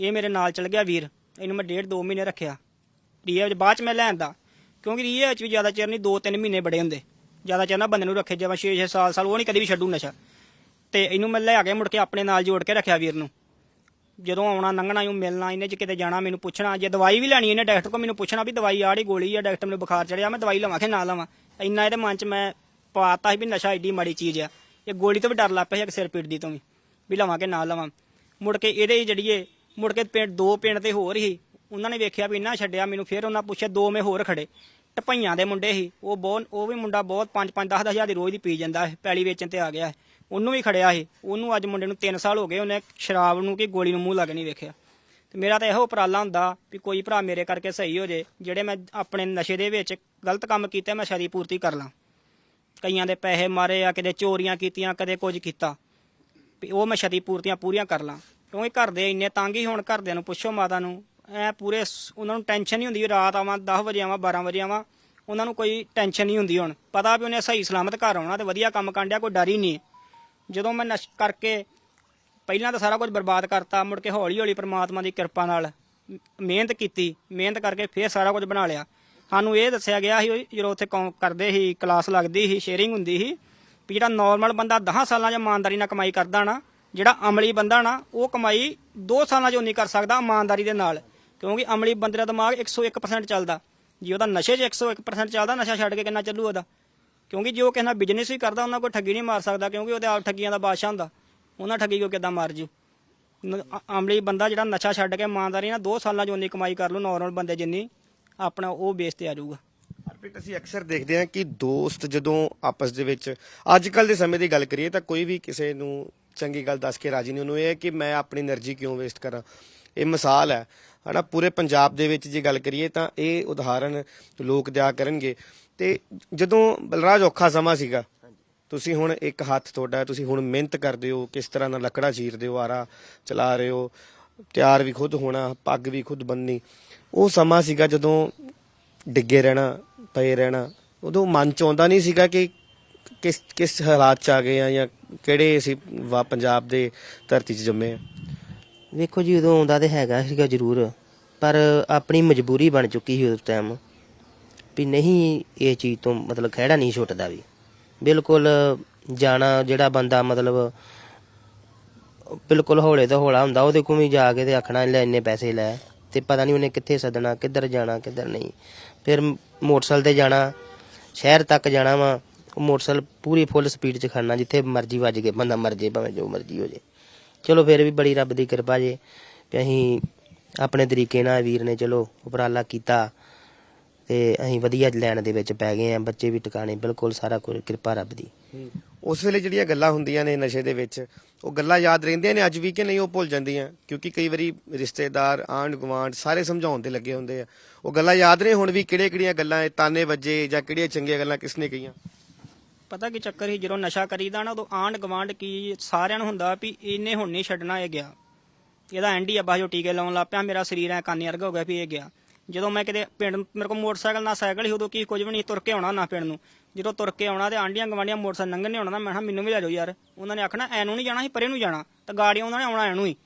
ਇਹ ਮੇਰੇ ਨਾਲ ਚੱਲ ਗਿਆ ਵੀਰ। ਇਹਨੂੰ ਮੈਂ ਡੇਢ ਦੋ ਮਹੀਨੇ ਰੱਖਿਆ। ਰੀਆ ਵਿੱਚ ਬਾਅਦ ਚ ਮੈਂ ਲੈ ਆਂਦਾ। ਕਿਉਂਕਿ ਰੀਆ ਵਿੱਚ ਵੀ ਜ਼ਿਆਦਾ ਚਿਰ ਨਹੀਂ ਦੋ ਤਿੰਨ ਮਹੀਨੇ ਬੜੇ ਹੁੰਦੇ। ਜ਼ਿਆਦਾ ਚਿਰ ਨਾ ਬੰਦੇ ਨੂੰ ਰੱਖੇ, ਜਿਵੇਂ 6-6 ਸਾਲ ਸਾਲ, ਉਹ ਨਹੀਂ ਕਦੀ ਵੀ ਛੱਡੂ ਨਸ਼ਾ। ਤੇ ਇਹਨੂੰ ਮੈਂ ਲੈ ਕੇ ਮੁੜ ਕੇ ਆਪਣੇ ਨਾਲ ਜੋੜ ਕੇ ਰੱਖਿਆ ਵੀਰ ਨੂੰ। ਜਦੋਂ ਆਉਣਾ, ਲੰਘਣਾ, ਇਹਨੂੰ ਮਿਲਣਾ, ਇਹਨੇ ਜੇ ਕਿਤੇ ਜਾਣਾ, ਮੈਨੂੰ ਪੁੱਛਣਾ, ਜੇ ਦਵਾਈ ਵੀ ਲੈਣੀ ਇਹਨੇ ਡਾਕਟਰ ਕੋਲ, ਮੈਨੂੰ ਪੁੱਛਣਾ ਵੀ ਦਵਾਈ ਆੜੀ ਗੋਲੀ ਆ, ਡਾਕਟਰ ਮੈਨੂੰ ਬੁਖਾਰ ਚੜਿਆ, ਮੈਂ ਦਵਾਈ ਲਵਾਂ ਕਿ ਨਾ ਲਵਾਂ? ਇੰਨਾ ਇਹਦੇ ਮਨ 'ਚ ਮੈਂ ਪਾਤਾ ਸੀ ਵੀ ਨਸ਼ਾ ਏਡੀ ਮਾੜੀ ਚੀਜ਼ ਆ। ਇਹ ਗੋਲੀ ਤੋਂ ਵੀ ਡਰ ਲੱਗ ਪਿਆ ਇੱਕ ਸਿਰ ਪੀੜ ਦੀ ਤੋਂ ਵੀ ਵੀ ਲਵਾਂ ਕਿ ਨਾ ਲਵਾਂ। ਮੁੜ ਕੇ ਇਹਦੇ ਜਿਹੜੀ ਜਿਹੜੀਏ ਮੁੜ ਕੇ ਪਿੰਡ, ਦੋ ਪਿੰਡ ਤੇ ਹੋਰ ਹੀ ਉਹਨਾਂ ਨੇ ਵੇਖਿਆ ਵੀ ਇੰਨਾ ਛੱਡਿਆ, ਮੈਨੂੰ ਫਿਰ ਉਹਨਾਂ ਪੁੱਛਿਆ, ਦੋ ਮੈਂ ਹੋਰ ਖੜੇ। ਟਪਈਆਂ ਦੇ ਮੁੰਡੇ ਸੀ, ਉਹ ਬਹੁਤ, ਉਹ ਵੀ ਮੁੰਡਾ ਬਹੁਤ 5 5 10 ਹਜ਼ਾਰ ਦੀ ਰੋਜ਼ ਦੀ ਪੀ ਜਾਂਦਾ ਹੈ ਪੈਲੀ ਵੇਚਣ ਤੇ ਆ ਗਿਆ ਹੈ ਉਹਨੂੰ ਵੀ ਖੜਿਆ ਸੀ, ਉਹਨੂੰ ਅੱਜ ਮੁੰਡੇ ਨੂੰ 3 ਸਾਲ ਹੋ ਗਏ, ਉਹਨੇ ਸ਼ਰਾਬ ਨੂੰ ਕਿ ਗੋਲੀ ਨੂੰ ਮੂੰਹ ਲੱਗ ਨਹੀਂ ਵੇਖਿਆ। ਤੇ ਮੇਰਾ ਤਾਂ ਇਹੋ ਉਪਰਾਲਾ ਹੁੰਦਾ ਵੀ ਕੋਈ ਭਰਾ ਮੇਰੇ ਕਰਕੇ ਸਹੀ ਹੋ ਜੇ, ਜਿਹੜੇ ਮੈਂ ਆਪਣੇ ਨਸ਼ੇ ਦੇ ਵਿੱਚ ਗਲਤ ਕੰਮ ਕੀਤਾ, ਮੈਂ ਸ਼ਰੀ ਪੂਰਤੀ ਕਰ ਲਾਂ। ਕਈਆਂ ਦੇ ਪੈਸੇ ਮਾਰੇ ਆ, ਕਿਤੇ ਚੋਰੀਆਂ ਕੀਤੀਆਂ, ਕਦੇ ਕੁਝ ਕੀਤਾ। ਵੀ ਉਹ ਮੈਂ ਸ਼ਰੀ ਪੂਰਤੀਆਂ ਪੂਰੀਆਂ ਕਰ ਲਾਂ। ਕਿਉਂਕਿ ਘਰ ਦੇ ਇੰਨੇ ਤੰਗ ਹੀ ਹੁਣ, ਘਰਦਿਆਂ ਨੂੰ ਪੁੱਛੋ ਮਾਤਾ ਨੂੰ ਐ ਪੂਰੇ ਉਹਨਾਂ ਨੂੰ ਟੈਨਸ਼ਨ ਨਹੀਂ ਹੁੰਦੀ ਵੀ ਰਾਤ ਆਵਾਂ 10 ਵਜੇ ਆਵਾਂ 12 ਵਜੇ ਆਵਾਂ। ਉਹਨਾਂ ਨੂੰ ਕੋਈ ਟੈਨਸ਼ਨ ਨਹੀਂ ਹੁੰਦੀ ਹੁਣ। ਪਤਾ ਵੀ ਉਹਨੇ ਸਹੀ ਸਲਾਮਤ ਘਰ ਆਉਣਾ ਤੇ ਵਧੀਆ ਕੰਮ ਕਰਨ ਡਿਆ, ਕੋਈ ਡਰ ਹੀ ਨਹੀਂ। ਜਦੋਂ ਮੈਂ ਨਸ਼ ਕਰਕੇ ਪਹਿਲਾਂ ਤਾਂ ਸਾਰਾ ਕੁਝ ਬਰਬਾਦ ਕਰਤਾ, ਮੁੜ ਕੇ ਹੌਲੀ ਹੌਲੀ ਪ੍ਰਮਾਤਮਾ ਦੀ ਕਿਰਪਾ ਨਾਲ ਮਿਹਨਤ ਕੀਤੀ, ਮਿਹਨਤ ਕਰਕੇ ਫੇਰ ਸਾਰਾ ਕੁਝ ਬਣਾ ਲਿਆ। ਸਾਨੂੰ ਇਹ ਦੱਸਿਆ ਗਿਆ ਸੀ ਜਦੋਂ ਉੱਥੇ ਕੌਂ- ਕਰਦੇ ਸੀ, ਕਲਾਸ ਲੱਗਦੀ ਸੀ ਸ਼ੇਅਰਿੰਗ ਹੁੰਦੀ ਸੀ, ਵੀ ਜਿਹੜਾ ਨਾਰਮਲ ਬੰਦਾ 10 ਸਾਲਾਂ 'ਚ ਇਮਾਨਦਾਰੀ ਨਾਲ ਕਮਾਈ ਕਰਦਾ ਨਾ, ਜਿਹੜਾ ਅਮਲੀ ਬੰਦਾ ਨਾ, ਉਹ ਕਮਾਈ 2 ਸਾਲਾਂ 'ਚ ਨਹੀਂ ਕਰ ਸਕਦਾ ਇਮਾਨਦਾਰੀ ਦੇ ਨਾਲ। ਕਿਉਂਕਿ ਅਮਲੀ ਬੰਦੇ ਦਾ ਦਿਮਾਗ 101% ਚੱਲਦਾ। ਜੀ ਉਹਦਾ ਨਸ਼ੇ 'ਚ 101% ਚੱਲਦਾ, ਨਸ਼ਾ ਛੱਡ ਕੇ ਕਿੰਨਾ ਚੱਲੂ ਉਹਦਾ? ਕਿਉਂਕਿ ਜੋ ਕਿਸੇ ਨਾਲ ਬਿਜ਼ਨਸ ਵੀ ਕਰਦਾ, ਉਹਨਾਂ ਕੋਈ ਠੱਗੀ ਨਹੀਂ ਮਾਰ ਸਕਦਾ, ਕਿਉਂਕਿ ਉਹਦੇ ਆਪ ਠੱਗੀਆਂ ਦਾ ਬਾਦਸ਼ਾਹ ਹੁੰਦਾ। ਉਹਨਾਂ ਠੱਗੀ ਕੋ ਕਿਦਾਂ ਮਾਰ ਜੂ? ਅਮਲੀ ਬੰਦਾ ਜਿਹੜਾ ਨਸ਼ਾ ਛੱਡ ਕੇ ਇਮਾਨਦਾਰੀ ਨਾਲ 2 ਸਾਲਾਂ 'ਚ ਉਨੀ ਕਮਾਈ ਕਰ ਲੂ ਨਾਰਮਲ ਬੰਦੇ ਜਿੰਨੀ ਆਪਣਾ ਉਹ ਬੇਸ ਤੇ ਆਜੂਗਾ ਅਰਪਿਤ ਅਸੀਂ ਅਕਸਰ ਦੇਖਦੇ ਹਾਂ ਕਿ ਦੋਸਤ ਜਦੋਂ ਆਪਸ ਦੇ ਵਿੱਚ ਅੱਜ ਕੱਲ ਦੇ ਸਮੇਂ ਦੀ ਗੱਲ ਕਰੀਏ ਤਾਂ ਕੋਈ ਵੀ ਕਿਸੇ ਨੂੰ ਚੰਗੀ ਗੱਲ ਦੱਸ ਕੇ ਰਾਜੀ ਨਹੀਂ, ਉਹਨੂੰ ਇਹ ਹੈ ਕਿ ਮੈਂ ਆਪਣੀ એનર્ਜੀ ਕਿਉਂ ਵੇਸਟ ਕਰਾਂ? ਇਹ ਮਿਸਾਲ ਹੈ। ਹਨਾ, ਪੂਰੇ ਪੰਜਾਬ ਦੇ ਵਿੱਚ ਜੇ ਗੱਲ ਕਰੀਏ ਤਾਂ ਇਹ ਉਦਾਹਰਣ ਲੋਕ ਦਿਆ ਕਰਨਗੇ। ਤੇ ਜਦੋਂ ਬਲਰਾਜ ਔਖਾ ਸਮਾਂ ਸੀਗਾ, ਤੁਸੀਂ ਹੁਣ ਇੱਕ ਹੱਥ ਤੁਹਾਡਾ, ਤੁਸੀਂ ਹੁਣ ਮਿਹਨਤ ਕਰਦੇ ਹੋ, ਕਿਸ ਤਰ੍ਹਾਂ ਨਾਲ ਲੱਕੜਾ ਚੀਰਦੇ ਹੋ, ਆਰਾ ਚਲਾ ਰਹੇ ਹੋ, ਤਿਆਰ ਵੀ ਖੁਦ ਹੋਣਾ, ਪੱਗ ਵੀ ਖੁਦ ਬੰਨਣੀ ਉਹ ਸਮਾਂ ਸੀਗਾ ਜਦੋਂ ਡਿੱਗੇ ਰਹਿਣਾ, ਪਏ ਰਹਿਣਾ, ਉਦੋਂ ਮਨ ਚ ਆਉਂਦਾ ਨਹੀਂ ਸੀਗਾ ਕਿ ਕਿਸ ਕਿਸ ਹਾਲਾਤ ਚ ਆ ਗਏ ਆ ਜਾਂ ਕਿਹੜੇ ਅਸੀਂ ਵਾ ਪੰਜਾਬ ਦੇ ਧਰਤੀ 'ਚ ਜੰਮੇ ਆ। ਵੇਖੋ ਜੀ, ਉਦੋਂ ਆਉਂਦਾ ਤੇ ਹੈਗਾ ਸੀਗਾ ਜ਼ਰੂਰ, ਪਰ ਆਪਣੀ ਮਜਬੂਰੀ ਬਣ ਚੁੱਕੀ ਸੀ ਉਸ ਟਾਈਮ ਵੀ ਨਹੀਂ ਇਹ ਚੀਜ਼ ਤੋਂ ਮਤਲਬ ਖਹਿੜਾ ਨਹੀਂ ਛੁੱਟਦਾ ਵੀ। ਬਿਲਕੁਲ ਜਾਣਾ, ਜਿਹੜਾ ਬੰਦਾ ਮਤਲਬ ਬਿਲਕੁਲ ਹੌਲੇ ਤੋਂ ਹੌਲਾ ਹੁੰਦਾ, ਉਹਦੇ ਕੋਲ ਵੀ ਜਾ ਕੇ ਤੇ ਆਖਣਾ, ਲੈ ਇੰਨੇ ਪੈਸੇ ਲੈ, ਤੇ ਪਤਾ ਨਹੀਂ ਉਹਨੇ ਕਿੱਥੇ ਸੱਦਣਾ, ਕਿੱਧਰ ਜਾਣਾ, ਕਿੱਧਰ ਨਹੀਂ। ਫਿਰ ਮੋਟਰਸਾਈਕਲ ਤੇ ਜਾਣਾ, ਸ਼ਹਿਰ ਤੱਕ ਜਾਣਾ ਵਾ ਮੋਟਰਸਾਈਕਲ ਪੂਰੀ ਫੁੱਲ ਸਪੀਡ 'ਚ ਖੜਨਾ, ਜਿੱਥੇ ਮਰਜ਼ੀ ਵੱਜ ਕੇ, ਬੰਦਾ ਮਰ ਜੇ, ਭਾਵੇਂ ਜੋ ਮਰਜ਼ੀ ਹੋ ਜੇ। ਚਲੋ ਫਿਰ ਵੀ ਬੜੀ ਰੱਬ ਦੀ ਕਿਰਪਾ ਜੇ ਵੀ ਅਸੀਂ ਆਪਣੇ ਤਰੀਕੇ ਨਾਲ ਵੀਰ ਨੇ ਚਲੋ ਉਪਰਾਲਾ ਕੀਤਾ ਤੇ ਅਸੀਂ ਵਧੀਆ ਲੈਣ ਦੇ ਵਿੱਚ ਪੈ ਗਏ ਆ ਬੱਚੇ ਵੀ ਟਿਕਾਣੇ, ਬਿਲਕੁਲ ਸਾਰਾ ਕੁਝ ਕਿਰਪਾ ਰੱਬ ਦੀ। ਉਸ ਵੇਲੇ ਜਿਹੜੀਆਂ ਗੱਲਾਂ ਹੁੰਦੀਆਂ ਨੇ ਨਸ਼ੇ ਦੇ ਵਿੱਚ, ਉਹ ਗੱਲਾਂ ਯਾਦ ਰਹਿੰਦੀਆਂ ਨੇ, ਅੱਜ ਵੀ ਕਿ ਨਹੀਂ ਉਹ ਭੁੱਲ ਜਾਂਦੀਆਂ? ਕਿਉਂਕਿ ਕਈ ਵਾਰੀ ਰਿਸ਼ਤੇਦਾਰ ਆਂਢ ਗੁਆਂਢ ਸਾਰੇ ਸਮਝਾਉਣ ਤੇ ਲੱਗੇ ਹੁੰਦੇ ਆ। ਉਹ ਗੱਲਾਂ ਯਾਦ ਨੇ, ਹੁਣ ਵੀ ਕਿਹੜੇ ਕਿਹੜੀਆਂ ਗੱਲਾਂ ਤਾਨੇ ਵੱਜੇ ਜਾਂ ਕਿਹੜੀਆਂ ਚੰਗੀਆਂ ਗੱਲਾਂ ਕਿਸ ਨੇ ਕਹੀਆਂ? ਪਤਾ ਕੀ ਚੱਕਰ ਸੀ, ਜਦੋਂ ਨਸ਼ਾ ਕਰੀਦਾ ਨਾ, ਉਦੋਂ ਆਂਢ ਗਵਾਂਢ ਕੀ ਸਾਰਿਆਂ ਨੂੰ ਹੁੰਦਾ ਵੀ ਇਹਨੇ ਹੁਣ ਨਹੀਂ ਛੱਡਣਾ, ਇਹ ਗਿਆ। ਇਹਦਾ ਐਂਡੀ ਆ ਬਾਜੋ ਜੋ ਟੀਕੇ ਲਾਉਣ ਲੱਗ ਪਿਆ, ਮੇਰਾ ਸਰੀਰ ਐ ਕਾਨੀ ਵਰਗਾ ਹੋ ਗਿਆ ਵੀ ਇਹ ਗਿਆ। ਜਦੋਂ ਮੈਂ ਕਿਤੇ ਪਿੰਡ, ਮੇਰੇ ਕੋਲ ਮੋਟਰਸਾਈਕਲ ਨਾ ਸਾਈਕਲ ਹੀ ਉਦੋਂ ਕੀ ਕੁਝ ਵੀ ਨਹੀਂ ਤੁਰ ਕੇ ਆਉਣਾ ਨਾ ਪਿੰਡ ਨੂੰ। ਜਦੋਂ ਤੁਰ ਕੇ ਆਉਣਾ ਤੇ ਆਂਡੀਆਂ ਗਵਾਂਡੀਆਂ ਮੋਟਰਸਾਈਕਲ ਲੰਘਣ ਨਹੀਂ ਆਉਣਾ ਨਾ ਮੈਂ ਕਿਹਾ ਮੈਨੂੰ ਵੀ ਲੈ ਜਾਓ ਯਾਰ। ਉਹਨਾਂ ਨੇ ਆਖਣਾ ਐਨੂੰ ਨਹੀਂ ਜਾਣਾ ਸੀ, ਪਰੇ ਨੂੰ ਜਾਣਾ। ਤਾਂ ਗਾੜੀਆਂ ਉਹਨਾਂ ਨੇ ਆਉਣਾ ਐਨੂੰ ਹੀ।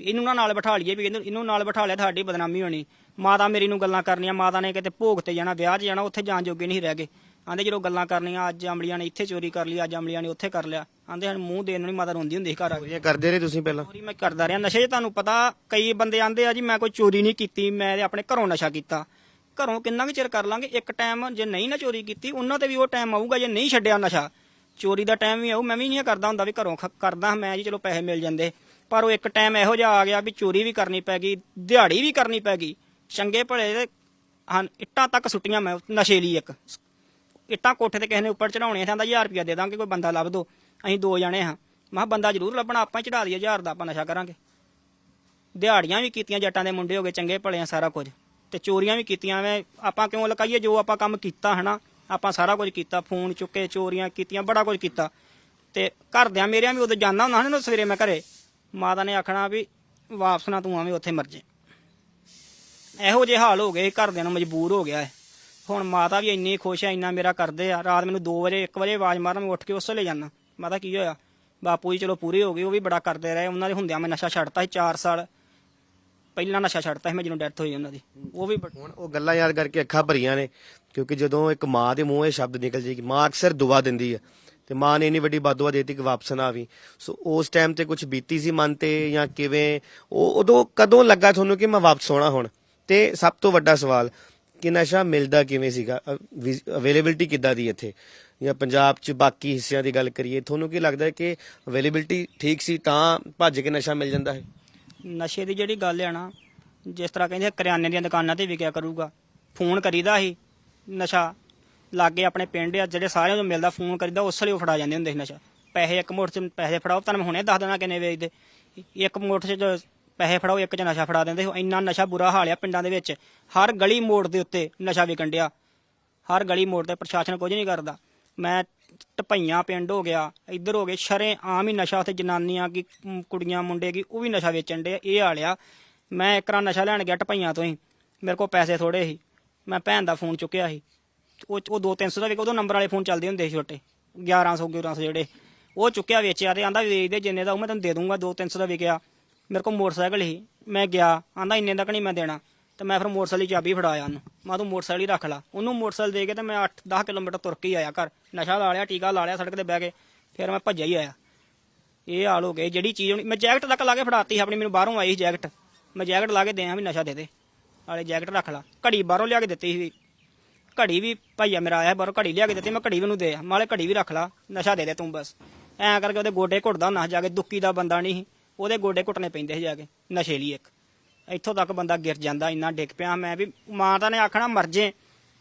ਇਹਨੂੰ ਨਾ ਨਾਲ ਬਿਠਾ ਲਈਏ ਵੀ ਇਹਨੂੰ ਇਹਨੂੰ ਨਾਲ ਬਿਠਾ ਲਿਆ, ਤੁਹਾਡੀ ਬਦਨਾਮੀ ਹੋਣੀ। ਮਾਤਾ ਮੇਰੀ ਨੂੰ ਗੱਲਾਂ ਕਰਨੀਆਂ, ਮਾਤਾ ਨੇ ਕਿਤੇ ਭੋਗ ਤੇ ਜਾਣਾ, ਵਿਆਹ 'ਚ ਜਾਣਾ, ਉੱਥੇ ਜਾਣ ਜੋਗੇ ਨਹੀਂ ਰਹਿ ਗਏ। ਆਂਦੇ ਜਦੋਂ ਗੱਲਾਂ ਕਰਨੀਆਂ ਅੱਜ ਅਮਲੀਆਂ ਨੇ ਇੱਥੇ ਚੋਰੀ ਕਰ ਲਈ ਅੱਜ ਅਮਲੀਆਂ ਨੇ ਉੱਥੇ ਕਰ ਲਿਆ। ਆਂਦੇ ਹਨ ਮੂੰਹ ਦੇਣ ਨੂੰ ਨਹੀਂ ਮਾਤਾ ਰੋਂਦੀ ਹੁੰਦੀ ਸੀ ਘਰ ਆ ਕੇ। ਇਹ ਕਰਦੇ ਰਹੇ ਤੁਸੀਂ ਪਹਿਲਾਂ? ਚੋਰੀ ਮੈਂ ਕਰਦਾ ਰਿਹਾ। ਨਸ਼ੇ 'ਚ ਤੁਹਾਨੂੰ ਪਤਾ ਕਈ ਬੰਦੇ ਆਂਦੇ ਆ ਜੀ ਮੈਂ ਕੋਈ ਚੋਰੀ ਨਹੀਂ ਕੀਤੀ ਮੈਂ ਤੇ ਆਪਣੇ ਘਰੋਂ ਨਸ਼ਾ ਕੀਤਾ। ਘਰੋਂ ਕਿੰਨਾ ਕੁ ਚਿਰ ਕਰ ਲਾਂਗੇ? ਇੱਕ ਟਾਈਮ ਜੇ ਨਹੀਂ ਨਾ ਚੋਰੀ ਕੀਤੀ ਉਹਨਾਂ ਤੇ ਵੀ ਉਹ ਟਾਈਮ ਆਊਗਾ ਜੇ ਨਹੀਂ ਛੱਡਿਆ ਨਸ਼ਾ। ਚੋਰੀ ਦਾ ਟਾਈਮ ਵੀ ਆਊ ਮੈਂ ਵੀ ਨਹੀਂ ਕਰਦਾ ਹੁੰਦਾ ਵੀ ਘਰੋਂ ਖ- ਕਰਦਾ ਮੈਂ ਜੀ ਚਲੋ ਪੈਸੇ ਮਿਲ ਜਾਂਦੇ। ਪਰ ਉਹ ਇੱਕ ਟਾਈਮ ਇਹੋ ਜਿਹਾ ਆ ਗਿਆ ਵੀ ਚੋਰੀ ਵੀ ਕਰਨੀ ਪੈ ਗਈ ਦਿਹਾੜੀ ਵੀ ਕਰਨੀ ਪੈ ਗਈ। ਚੰਗੇ ਭਲੇ ਦੇ ਹਨ ਇੱਟਾਂ ਤੱਕ ਸੁੱਟੀਆਂ ਮੈਂ ਨਸ਼ੇ ਲਈ ਇੱਕ। ਇੱਟਾਂ ਕੋਠੇ ਤੇ ਕਿਸੇ ਨੇ ਉੱਪਰ ਚੜਾਉਣੀਆਂ ਕਹਿੰਦਾ 1000 ਰੁਪਇਆ ਦੇ ਦਾਂਗੇ, ਕੋਈ ਬੰਦਾ ਲੱਭ ਦੋ। ਅਸੀਂ ਦੋ ਜਾਣੇ ਹਾਂ। ਮੈਂ ਕਿਹਾ ਬੰਦਾ ਜ਼ਰੂਰ ਲੱਭਣਾ, ਆਪਾਂ ਹੀ ਚੜਾ ਦਈਏ 1000 ਦਾ, ਆਪਾਂ ਨਸ਼ਾ ਕਰਾਂਗੇ। ਦਿਹਾੜੀਆਂ ਵੀ ਕੀਤੀਆਂ, ਜੱਟਾਂ ਦੇ ਮੁੰਡੇ ਹੋ ਗਏ, ਚੰਗੇ ਭਲੇ ਆ ਸਾਰਾ ਕੁਝ। ਤੇ ਚੋਰੀਆਂ ਵੀ ਕੀਤੀਆਂ, ਐਵੇਂ ਆਪਾਂ ਕਿਉਂ ਲਕਾਈਏ? ਜੋ ਆਪਾਂ ਕੰਮ ਕੀਤਾ, ਹਨਾ, ਆਪਾਂ ਸਾਰਾ ਕੁਝ ਕੀਤਾ, ਫੋਨ ਚੁੱਕੇ, ਚੋਰੀਆਂ ਕੀਤੀਆਂ, ਬੜਾ ਕੁਝ ਕੀਤਾ। ਤੇ ਘਰਦਿਆਂ ਮੇਰਿਆਂ ਵੀ ਉਦੋਂ ਜਾਂਦਾ ਹੁੰਦਾ ਨਾ ਸਵੇਰੇ ਮੈਂ ਘਰੇ, ਮਾਤਾ ਨੇ ਆਖਣਾ ਵੀ ਵਾਪਸ ਨਾ ਤੂੰ ਆਵੇਂ ਉੱਥੇ ਮਰ ਜੇ। ਇਹੋ ਜਿਹੇ ਹਾਲ ਹੋ ਗਏ, ਘਰਦਿਆਂ ਨੂੰ ਮਜਬੂਰ ਹੋ ਗਿਆ ਹੈ ਹੁਣ ਮਾਤਾ ਵੀ ਇੰਨੀ ਖੁਸ਼ ਆ, ਇੰਨਾ ਮੇਰਾ ਕਰਦੇ ਆ। ਰਾਤ ਮੈਨੂੰ 2 ਵਜੇ 1 ਵਜੇ ਆਵਾਜ਼ ਮਾਰਨ ਮੈਂ ਉੱਠ ਕੇ ਉਸੇ ਲੈ ਜਾਣਾ ਮਾਤਾ ਕੀ ਹੋਇਆ? ਬਾਪੂ ਜੀ ਚਲੋ ਪੂਰੇ ਹੋ ਗਏ, ਉਹ ਵੀ ਬੜਾ ਕਰਦੇ ਰਹੇ। ਉਹਨਾਂ ਦੇ ਹੁੰਦਿਆਂ ਮੈਂ ਨਸ਼ਾ ਛੱਡਤਾ ਸੀ 4 ਸਾਲ। ਪਹਿਲਾਂ ਨਸ਼ਾ ਛੱਡਤਾ ਸੀ ਮੈਂ ਜਦੋਂ ਡੈਥ ਹੋਈ ਉਹਨਾਂ ਦੀ। ਉਹ ਵੀ ਹੁਣ ਉਹ ਗੱਲਾਂ ਯਾਦ ਕਰਕੇ ਅੱਖਾਂ ਭਰੀਆਂ ਨੇ, ਕਿਉਂਕਿ ਜਦੋਂ ਇੱਕ ਮਾਂ ਦੇ ਮੂੰਹੋਂ ਇਹ ਸ਼ਬਦ ਨਿਕਲ ਜਾਏਗੀ ਮਾਂ ਅਕਸਰ ਦੁਆ ਦਿੰਦੀ ਹੈ ਤੇ ਮਾਂ ਨੇ ਇੰਨੀ ਵੱਡੀ ਬਦਦੁਆ ਦੇਤੀ ਕਿ ਵਾਪਸ ਨਾ ਆਵੀ। ਸੋ ਉਸ ਟਾਈਮ ਤੇ ਕੁਝ ਬੀਤੀ ਸੀ ਮਨ ਤੇ ਜਾਂ ਕਿਵੇਂ, ਉਹ ਉਦੋਂ ਕਦੋਂ ਲੱਗਾ ਤੁਹਾਨੂੰ ਕਿ ਮੈਂ ਵਾਪਸ ਆਉਣਾ ਹੁਣ? ਤੇ ਸਭ ਤੋਂ ਵੱਡਾ ਸਵਾਲ ਕਿ ਨਸ਼ਾ ਮਿਲਦਾ ਕਿਵੇਂ ਸੀਗਾ? ਅਵੇਲੇਬਿਲਟੀ ਕਿੱਦਾਂ ਦੀ ਇੱਥੇ? ਜਾਂ ਪੰਜਾਬ 'ਚ ਬਾਕੀ ਹਿੱਸਿਆਂ ਦੀ ਗੱਲ ਕਰੀਏ ਤੁਹਾਨੂੰ ਕੀ ਲੱਗਦਾ ਹੈ ਕਿ ਅਵੇਲੇਬਿਲਟੀ ਠੀਕ ਸੀ ਤਾਂ ਭੱਜ ਕੇ ਨਸ਼ਾ ਮਿਲ ਜਾਂਦਾ ਹੈ? ਨਸ਼ੇ ਦੀ ਜਿਹੜੀ ਗੱਲ ਆ ਨਾ ਜਿਸ ਤਰ੍ਹਾਂ ਕਹਿੰਦੇ ਆ, ਕਰਿਆਨੇ ਦੀਆਂ ਦੁਕਾਨਾਂ ਤੇ ਵਿਕਿਆ ਕਰੂਗਾ। ਫੋਨ ਕਰੀਦਾ ਸੀ ਨਸ਼ਾ ਲਾਗੇ ਆਪਣੇ ਪਿੰਡ ਆ ਜਿਹੜੇ ਸਾਰਿਆਂ ਨੂੰ ਮਿਲਦਾ ਫੋਨ ਕਰੀਦਾ ਉਸ ਵੇਲੇ ਉਹ ਫੜਾ ਜਾਂਦੇ ਹੁੰਦੇ ਸੀ ਨਸ਼ਾ। ਪੈਸੇ ਇੱਕ ਮੁੱਠ 'ਚ ਪੈਸੇ ਫੜਾਓ ਤੁਹਾਨੂੰ ਮੈਂ ਹੁਣੇ ਦੱਸ ਦੇਣਾ ਕਿੰਨੇ ਵੇਚਦੇ। ਇੱਕ ਮੁੱਠ 'ਚ ਜੋ ਪੈਸੇ ਫੜਾਓ, ਇੱਕ 'ਚ ਨਸ਼ਾ ਫੜਾ ਦਿੰਦੇ ਸੀ। ਇੰਨਾ ਨਸ਼ਾ ਬੁਰਾ ਹਾਲ ਆ ਪਿੰਡਾਂ ਦੇ ਵਿੱਚ। ਹਰ ਗਲੀ ਮੋੜ ਦੇ ਉੱਤੇ ਨਸ਼ਾ ਵਿਕਣ ਡਿਆ। ਹਰ ਗਲੀ ਮੋੜ ਤੇ ਪ੍ਰਸ਼ਾਸਨ ਕੁਝ ਨਹੀਂ ਕਰਦਾ। ਮੈਂ ਟਪਈਆਂ ਪਿੰਡ ਹੋ ਗਿਆ, ਇੱਧਰ ਹੋ ਗਏ, ਸ਼ਰੇ ਆਮ ਹੀ ਨਸ਼ਾ ਉੱਥੇ ਜਨਾਨੀਆਂ ਕੀ ਕੁੜੀਆਂ, ਮੁੰਡੇ ਕੀ, ਉਹ ਵੀ ਨਸ਼ਾ ਵੇਚਣ ਡੇ ਇਹ ਹਾਲਿਆ ਮੈਂ ਇੱਕ ਰਾਂ ਨਸ਼ਾ ਲੈਣ ਗਿਆ ਟਪਈਆਂ ਤੋਂ ਹੀ। ਮੇਰੇ ਕੋਲ ਪੈਸੇ ਥੋੜੇ ਸੀ। ਮੈਂ ਭੈਣ ਦਾ ਫੋਨ ਚੁੱਕਿਆ ਸੀ। ਉਹ ਉਹ 2-300 ਦਾ ਵੀ ਉਦੋਂ ਨੰਬਰ ਵਾਲੇ ਫੋਨ ਚੱਲਦੇ ਹੁੰਦੇ ਸੀ ਛੋਟੇ। 1100 1100 ਜਿਹੜੇ। ਉਹ ਚੁੱਕਿਆ ਵੇਚਿਆ ਤੇ ਆਂਦਾ ਵੇਚ ਦੇ ਜਿੰਨੇ ਦਾ ਉਹ ਮੈਂ ਤੈਨੂੰ ਦੇ ਦੂੰਗਾ 2-300 ਦਾ ਵਿਕਿਆ। ਮੇਰੇ ਕੋਲ ਮੋਟਰਸਾਈਕਲ ਸੀ। ਮੈਂ ਗਿਆ, ਆਂਦਾ ਇੰਨੇ ਤੱਕ ਨਹੀਂ ਮੈਂ ਦੇਣਾ। ਤੇ ਮੈਂ ਫਿਰ ਮੋਟਰਸਾਈਕਲ ਦੀ ਚਾਬੀ ਫੜਾਇਆ ਉਹਨੂੰ। ਮੈਂ ਤੂੰ ਮੋਟਰਸਾਈਕਲ ਹੀ ਰੱਖ ਲਾ। ਉਹਨੂੰ ਮੋਟਰਸਾਈਕਲ ਦੇ ਕੇ ਤੇ ਮੈਂ 8-10 ਕਿਲੋਮੀਟਰ ਤੁਰ ਕੇ ਹੀ ਆਇਆ ਘਰ। ਨਸ਼ਾ ਲਾ ਲਿਆ, ਟੀਕਾ ਲਾ ਲਿਆ ਸੜਕ ਤੇ ਬਹਿ ਕੇ। ਫਿਰ ਮੈਂ ਭੱਜਿਆ ਹੀ ਆਇਆ। ਇਹ ਹਾਲ ਹੋ ਗਏ ਜਿਹੜੀ ਚੀਜ਼ ਹੋਣੀ- ਮੈਂ ਜੈਕਟ ਤੱਕ ਲਾ ਕੇ ਫੜਾਤੀ ਸੀ, ਆਪਣੀ ਮੈਨੂੰ ਬਾਹਰੋਂ ਆਈ ਸੀ ਜੈਕਟ। ਮੈਂ ਜੈਕਟ ਲਾ ਕੇ ਦਿਆਂ ਵੀ ਨਸ਼ਾ ਦੇ ਦੇ। ਨਾਲੇ ਜੈਕਟ ਰੱਖ ਲਾ। ਘੜੀ ਬਾਹਰੋਂ ਲਿਆ ਕੇ ਦਿੱਤੀ ਸੀ। ਘੜੀ ਵੀ ਭਾਈਆ ਮੇਰਾ ਆਇਆ ਬਾਹਰੋਂ ਘੜੀ ਲਿਆ ਕੇ ਦਿੱਤੀ। ਮੈਂ ਘੜੀ ਵੀ ਉਹਨੂੰ ਦੇ ਆ। ਮਾਲੇ ਘੜੀ ਵੀ ਰੱਖ ਲਾ। ਨਸ਼ਾ ਦੇ ਦੇ ਤੂੰ ਬਸ। ਐਂ ਕਰਕੇ ਉਹਦੇ ਗੋਡੇ ਘੁੱਟਦਾ ਨਾ ਜਾ ਕੇ ਦੁੱਕੀ ਦਾ ਬੰਦਾ ਨਹੀਂ ਸੀ। ਉਹਦੇ ਗੋਡੇ ਘੁੱਟਣੇ ਪੈਂਦੇ ਸੀ ਜਾ ਕੇ, ਨਸ਼ੇ ਲਈ ਇੱਕ। ਇੱਥੋਂ ਤੱਕ ਬੰਦਾ ਗਿਰ ਜਾਂਦਾ, ਇੰਨਾ ਡਿੱਗ ਪਿਆ। ਮੈਂ ਵੀ, ਮਾਂ ਤਾਂ ਨੇ ਆਖਣਾ, ਮਰ ਜੇ।